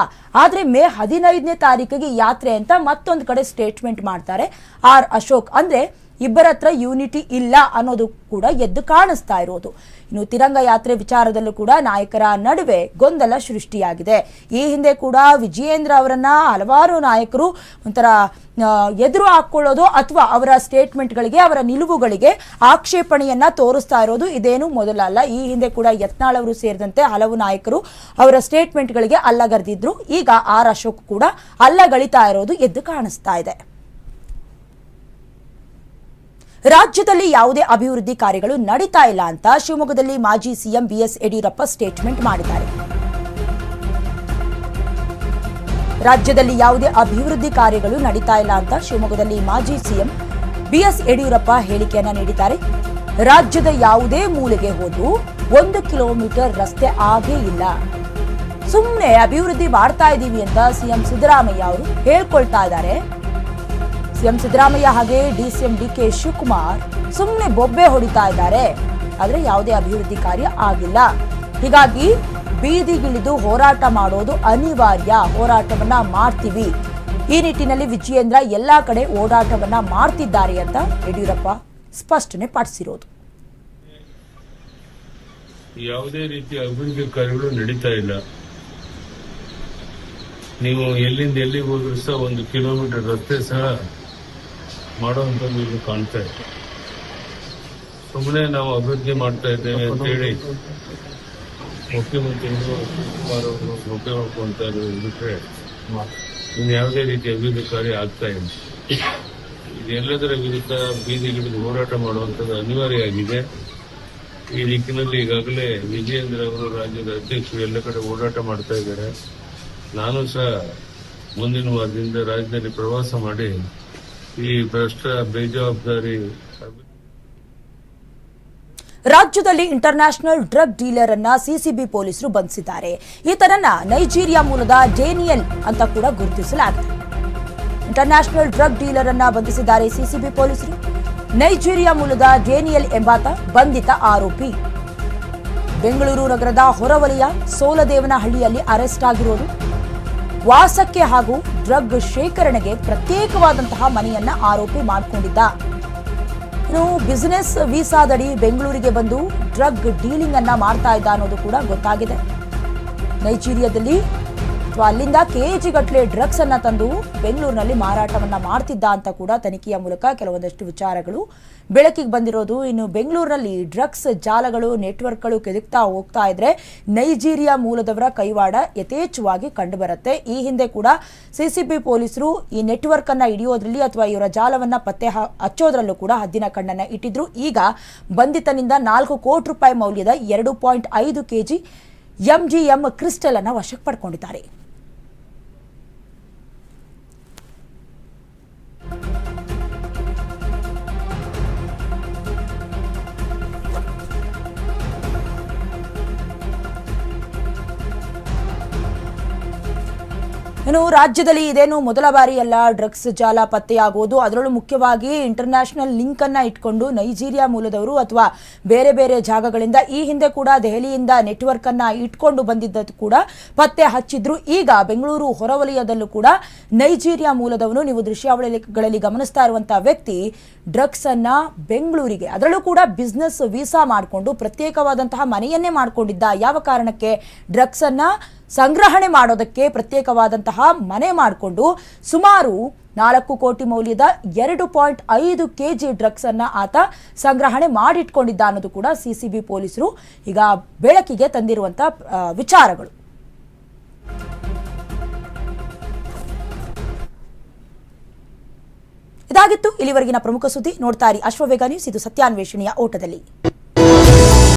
ಆದರೆ ಮೇ ಹದಿನೈದನೇ ತಾರೀಕಿಗೆ ಯಾತ್ರೆ ಅಂತ ಮತ್ತೊಂದು ಕಡೆ ಸ್ಟೇಟ್ಮೆಂಟ್ ಮಾಡ್ತಾರೆ. ಆರ್ ಅಶೋಕ್ ಅಂದ್ರೆ ಇಬ್ಬರ ಹತ್ರ ಯೂನಿಟಿ ಇಲ್ಲ ಅನ್ನೋದು ಕೂಡ ಎದ್ದು ಕಾಣಿಸ್ತಾ ಇರೋದು. ಇನ್ನು ತಿರಂಗ ಯಾತ್ರೆ ವಿಚಾರದಲ್ಲೂ ಕೂಡ ನಾಯಕರ ನಡುವೆ ಗೊಂದಲ ಸೃಷ್ಟಿಯಾಗಿದೆ. ಈ ಹಿಂದೆ ಕೂಡ ವಿಜಯೇಂದ್ರ ಅವರನ್ನ ಹಲವಾರು ನಾಯಕರು ಒಂಥರ ಎದುರು ಹಾಕ್ಕೊಳ್ಳೋದು ಅಥವಾ ಅವರ ಸ್ಟೇಟ್ಮೆಂಟ್ಗಳಿಗೆ ಅವರ ನಿಲುವುಗಳಿಗೆ ಆಕ್ಷೇಪಣೆಯನ್ನ ತೋರಿಸ್ತಾ ಇರೋದು ಇದೇನು ಮೊದಲಲ್ಲ ಈ ಹಿಂದೆ ಕೂಡ ಯತ್ನಾಳ್ ಅವರು ಸೇರಿದಂತೆ ಹಲವು ನಾಯಕರು ಅವರ ಸ್ಟೇಟ್ಮೆಂಟ್ಗಳಿಗೆ ಅಲ್ಲಗರೆದಿದ್ರು. ಈಗ ಆರ್ ಅಶೋಕ್ ಕೂಡ ಅಲ್ಲಗಳಿತಾ ಇರೋದು ಎದ್ದು ಕಾಣಿಸ್ತಾ ಇದೆ. ರಾಜ್ಯದಲ್ಲಿ ಯಾವುದೇ ಅಭಿವೃದ್ಧಿ ಕಾರ್ಯಗಳು ನಡೀತಾ ಇಲ್ಲ ಅಂತ ಶಿವಮೊಗ್ಗದಲ್ಲಿ ಮಾಜಿ ಸಿಎಂ ಬಿಎಸ್ ಯಡಿಯೂರಪ್ಪ ಸ್ಟೇಟ್ಮೆಂಟ್ ಮಾಡಿದ್ದಾರೆ. ರಾಜ್ಯದಲ್ಲಿ ಯಾವುದೇ ಅಭಿವೃದ್ಧಿ ಕಾರ್ಯಗಳು ನಡೀತಾ ಇಲ್ಲ ಅಂತ ಶಿವಮೊಗ್ಗದಲ್ಲಿ ಮಾಜಿ ಸಿಎಂ ಬಿಎಸ್ ಯಡಿಯೂರಪ್ಪ ಹೇಳಿಕೆಯನ್ನ ನೀಡಿದ್ದಾರೆ. ರಾಜ್ಯದ ಯಾವುದೇ ಮೂಲೆಗೆ ಹೋದರೂ ಒಂದು ಕಿಲೋಮೀಟರ್ ರಸ್ತೆ ಆಗೇ ಇಲ್ಲ. ಸುಮ್ಮನೆ ಅಭಿವೃದ್ಧಿ ಮಾಡ್ತಾ ಇದ್ದೀವಿ ಅಂತ ಸಿಎಂ ಸಿದ್ದರಾಮಯ್ಯ ಅವರು ಹೇಳ್ಕೊಳ್ತಾ ಇದ್ದಾರೆ. ಸಿಎಂ ಸಿದ್ದರಾಮಯ್ಯ ಹಾಗೆ ಡಿಸಿಎಂ ಡಿ ಕೆ ಶಿವಕುಮಾರ್ ಸುಮ್ಮನೆ ಬೊಬ್ಬೆ ಹೊಡಿತಾ ಇದ್ದಾರೆ. ಆದರೆ ಯಾವುದೇ ಅಭಿವೃದ್ಧಿ ಕಾರ್ಯ ಆಗಿಲ್ಲ. ಹೀಗಾಗಿ ಬೀದಿಗಿಳಿದು ಹೋರಾಟ ಮಾಡೋದು ಅನಿವಾರ್ಯ. ಹೋರಾಟವನ್ನ ಮಾಡ್ತೀವಿ. ಈ ನಿಟ್ಟಿನಲ್ಲಿ ವಿಜಯೇಂದ್ರ ಎಲ್ಲಾ ಕಡೆ ಓಡಾಟವನ್ನ ಮಾಡ್ತಿದ್ದಾರೆ ಅಂತ ಯಡಿಯೂರಪ್ಪ ಸ್ಪಷ್ಟನೆ ಪಡಿಸಿರೋದು ಯಾವುದೇ ರೀತಿಯ ಅಭಿವೃದ್ಧಿ ಕಾರ್ಯಗಳು ನಡೀತಾ ಇಲ್ಲ. ನೀವು ಎಲ್ಲಿಂದ ಎಲ್ಲಿಗೆ ಹೋದ್ರೂ ಸಹ ಒಂದು ಕಿಲೋಮೀಟರ್ ರಸ್ತೆ ಸಹ ಮಾಡುವಂಥದ್ದು ಇಲ್ಲಿ ಕಾಣ್ತಾ ಇದೆ. ಸುಮ್ಮನೆ ನಾವು ಅಭಿವೃದ್ಧಿ ಮಾಡ್ತಾ ಇದ್ದೇವೆ ಅಂತೇಳಿ ಮುಖ್ಯಮಂತ್ರಿಗಳು ಕುಮಾರ್ ಅವರು ಮುಖ್ಯ ಇರೋದು ಬಿಟ್ರೆ ಇನ್ನು ಯಾವುದೇ ರೀತಿ ಅಭಿವೃದ್ಧಿ ಕಾರ್ಯ ಆಗ್ತಾ ಇಲ್ಲ. ಇದೆಲ್ಲದರ ವಿರುದ್ಧ ಬೀದಿಗಿಳಿದು ಹೋರಾಟ ಮಾಡುವಂಥದ್ದು ಅನಿವಾರ್ಯ ಆಗಿದೆ ಈ ದಿಕ್ಕಿನಲ್ಲಿ ಈಗಾಗಲೇ ವಿಜಯೇಂದ್ರ ಅವರು ರಾಜ್ಯದ ಅಧ್ಯಕ್ಷರು ಎಲ್ಲ ಕಡೆ ಓಡಾಟ ಮಾಡ್ತಾ ಇದ್ದಾರೆ. ನಾನು ಸಹ ಮುಂದಿನ ವಾರದಿಂದ ರಾಜ್ಯದಲ್ಲಿ ಪ್ರವಾಸ ಮಾಡಿ ಈ ಬೇಜವಾಬ್ದಾರಿ ಅಭಿ- ರಾಜ್ಯದಲ್ಲಿ ಇಂಟರ್ನ್ಯಾಷನಲ್ ಡ್ರಗ್ ಡೀಲರ್ ಅನ್ನ ಸಿಸಿಬಿ ಪೊಲೀಸರು ಬಂಧಿಸಿದ್ದಾರೆ. ಈತನನ್ನ ನೈಜೀರಿಯಾ ಮೂಲದ ಡೇನಿಯಲ್ ಅಂತ ಕೂಡ ಗುರುತಿಸಲಾಗಿದೆ. ಇಂಟರ್ನ್ಯಾಷನಲ್ ಡ್ರಗ್ ಡೀಲರ್ ಅನ್ನ ಬಂಧಿಸಿದ್ದಾರೆ ಸಿಸಿಬಿ ಪೊಲೀಸರು. ನೈಜೀರಿಯಾ ಮೂಲದ ಡೇನಿಯಲ್ ಎಂಬಾತ ಬಂಧಿತ ಆರೋಪಿ. ಬೆಂಗಳೂರು ನಗರದ ಹೊರವಲಯ ಸೋಲದೇವನಹಳ್ಳಿಯಲ್ಲಿ ಅರೆಸ್ಟ್ ಆಗಿರೋದು ವಾಸಕ್ಕೆ ಹಾಗೂ ಡ್ರಗ್ ಶೇಖರಣೆಗೆ ಪ್ರತ್ಯೇಕವಾದಂತಹ ಮನೆಯನ್ನ ಆರೋಪಿ ಮಾಡಿಕೊಂಡಿದ್ದ. ಇನ್ನು ಬಿಸಿನೆಸ್ ವೀಸಾದಡಿ ಬೆಂಗಳೂರಿಗೆ ಬಂದು ಡ್ರಗ್ ಡೀಲಿಂಗ್ ಅನ್ನ ಮಾಡ್ತಾ ಇದ್ದ ಅನ್ನೋದು ಕೂಡ ಗೊತ್ತಾಗಿದೆ. ನೈಜೀರಿಯಾದಲ್ಲಿ ಅಥವಾ ಅಲ್ಲಿಂದ ಕೆಜಿ ಗಟ್ಟಲೆ ಡ್ರಗ್ಸ್ ಅನ್ನ ತಂದು ಬೆಂಗಳೂರಿನಲ್ಲಿ ಮಾರಾಟವನ್ನ ಮಾಡ್ತಿದ್ದ ಅಂತ ಕೂಡ ತನಿಖೆಯ ಮೂಲಕ ಕೆಲವೊಂದಷ್ಟು ವಿಚಾರಗಳು ಬೆಳಕಿಗೆ ಬಂದಿರೋದು. ಇನ್ನು ಬೆಂಗಳೂರಿನಲ್ಲಿ ಡ್ರಗ್ಸ್ ಜಾಲಗಳು ನೆಟ್ವರ್ಕ್ಗಳು ಕೆದಕ್ತಾ ಹೋಗ್ತಾ ಇದ್ರೆ ನೈಜೀರಿಯಾ ಮೂಲದವರ ಕೈವಾಡ ಯಥೇಚ್ಛವಾಗಿ ಕಂಡುಬರುತ್ತೆ. ಈ ಹಿಂದೆ ಕೂಡ ಸಿಸಿಬಿ ಪೊಲೀಸರು ಈ ನೆಟ್ವರ್ಕ್ ಅನ್ನ ಹಿಡಿಯೋದ್ರಲ್ಲಿ ಅಥವಾ ಇವರ ಜಾಲವನ್ನ ಪತ್ತೆ ಹಚ್ಚೋದ್ರಲ್ಲೂ ಕೂಡ ಹದ್ದಿನ ಕಣ್ಣನ್ನ ಇಟ್ಟಿದ್ರು. ಈಗ ಬಂಧಿತನಿಂದ ನಾಲ್ಕು ಕೋಟಿ ರೂಪಾಯಿ ಮೌಲ್ಯದ ಎರಡು ಪಾಯಿಂಟ್ ಐದು ಕೆಜಿ ಎಂಜಿಎಂ ಕ್ರಿಸ್ಟಲ್ ಅನ್ನ ವಶಕ್ಕೆ ಪಡ್ಕೊಂಡಿದ್ದಾರೆ. ಇನ್ನು ರಾಜ್ಯದಲ್ಲಿ ಇದೇನು ಮೊದಲ ಬಾರಿ ಅಲ್ಲ ಡ್ರಗ್ಸ್ ಜಾಲ ಪತ್ತೆಯಾಗುವುದು. ಅದರಲ್ಲೂ ಮುಖ್ಯವಾಗಿ ಇಂಟರ್ನ್ಯಾಷನಲ್ ಲಿಂಕ್ ಅನ್ನ ಇಟ್ಕೊಂಡು ನೈಜೀರಿಯಾ ಮೂಲದವರು ಅಥವಾ ಬೇರೆ ಬೇರೆ ಜಾಗಗಳಿಂದ ಈ ಹಿಂದೆ ಕೂಡ ದೆಹಲಿಯಿಂದ ನೆಟ್ವರ್ಕ್ ಅನ್ನ ಇಟ್ಕೊಂಡು ಬಂದಿದ್ದದ್ದು ಕೂಡ ಪತ್ತೆ ಹಚ್ಚಿದ್ರು. ಈಗ ಬೆಂಗಳೂರು ಹೊರವಲಯದಲ್ಲೂ ಕೂಡ ನೈಜೀರಿಯಾ ಮೂಲದವನು ನೀವು ದೃಶ್ಯಾವಳಿಗಳಲ್ಲಿ ಗಮನಿಸ್ತಾ ಇರುವಂತಹ ವ್ಯಕ್ತಿ ಡ್ರಗ್ಸ್ ಅನ್ನ ಬೆಂಗಳೂರಿಗೆ, ಅದರಲ್ಲೂ ಕೂಡ ಬಿಸ್ನೆಸ್ ವೀಸಾ ಮಾಡಿಕೊಂಡು ಪ್ರತ್ಯೇಕವಾದಂತಹ ಮನೆಯನ್ನೇ ಮಾಡಿಕೊಂಡಿದ್ದ. ಯಾವ ಕಾರಣಕ್ಕೆ ಡ್ರಗ್ಸ್ ಅನ್ನ ಸಂಗ್ರಹಣೆ ಮಾಡೋದಕ್ಕೆ ಪ್ರತ್ಯೇಕವಾದಂತಹ ಮನೆ ಮಾಡಿಕೊಂಡು ಸುಮಾರು ನಾಲ್ಕು ಕೋಟಿ ಮೌಲ್ಯದ ಎರಡು ಪಾಯಿಂಟ್ ಐದು ಕೆಜಿ ಡ್ರಗ್ಸ್ ಅನ್ನ ಆತ ಸಂಗ್ರಹಣೆ ಮಾಡಿಟ್ಕೊಂಡಿದ್ದ ಅನ್ನೋದು ಕೂಡ ಸಿಸಿಬಿ ಪೊಲೀಸರು ಈಗ ಬೆಳಕಿಗೆ ತಂದಿರುವಂತಹ ವಿಚಾರಗಳು. ಇದಾಗಿತ್ತು ಇಲ್ಲಿವರೆಗಿನ ಪ್ರಮುಖ ಸುದ್ದಿ. ನೋಡ್ತಾ ಇರಿ ಅಶ್ವವೇಗ ನ್ಯೂಸ್. ಇದು ಸತ್ಯಾನ್ವೇಷಣೆಯ ಓಟದಲ್ಲಿ.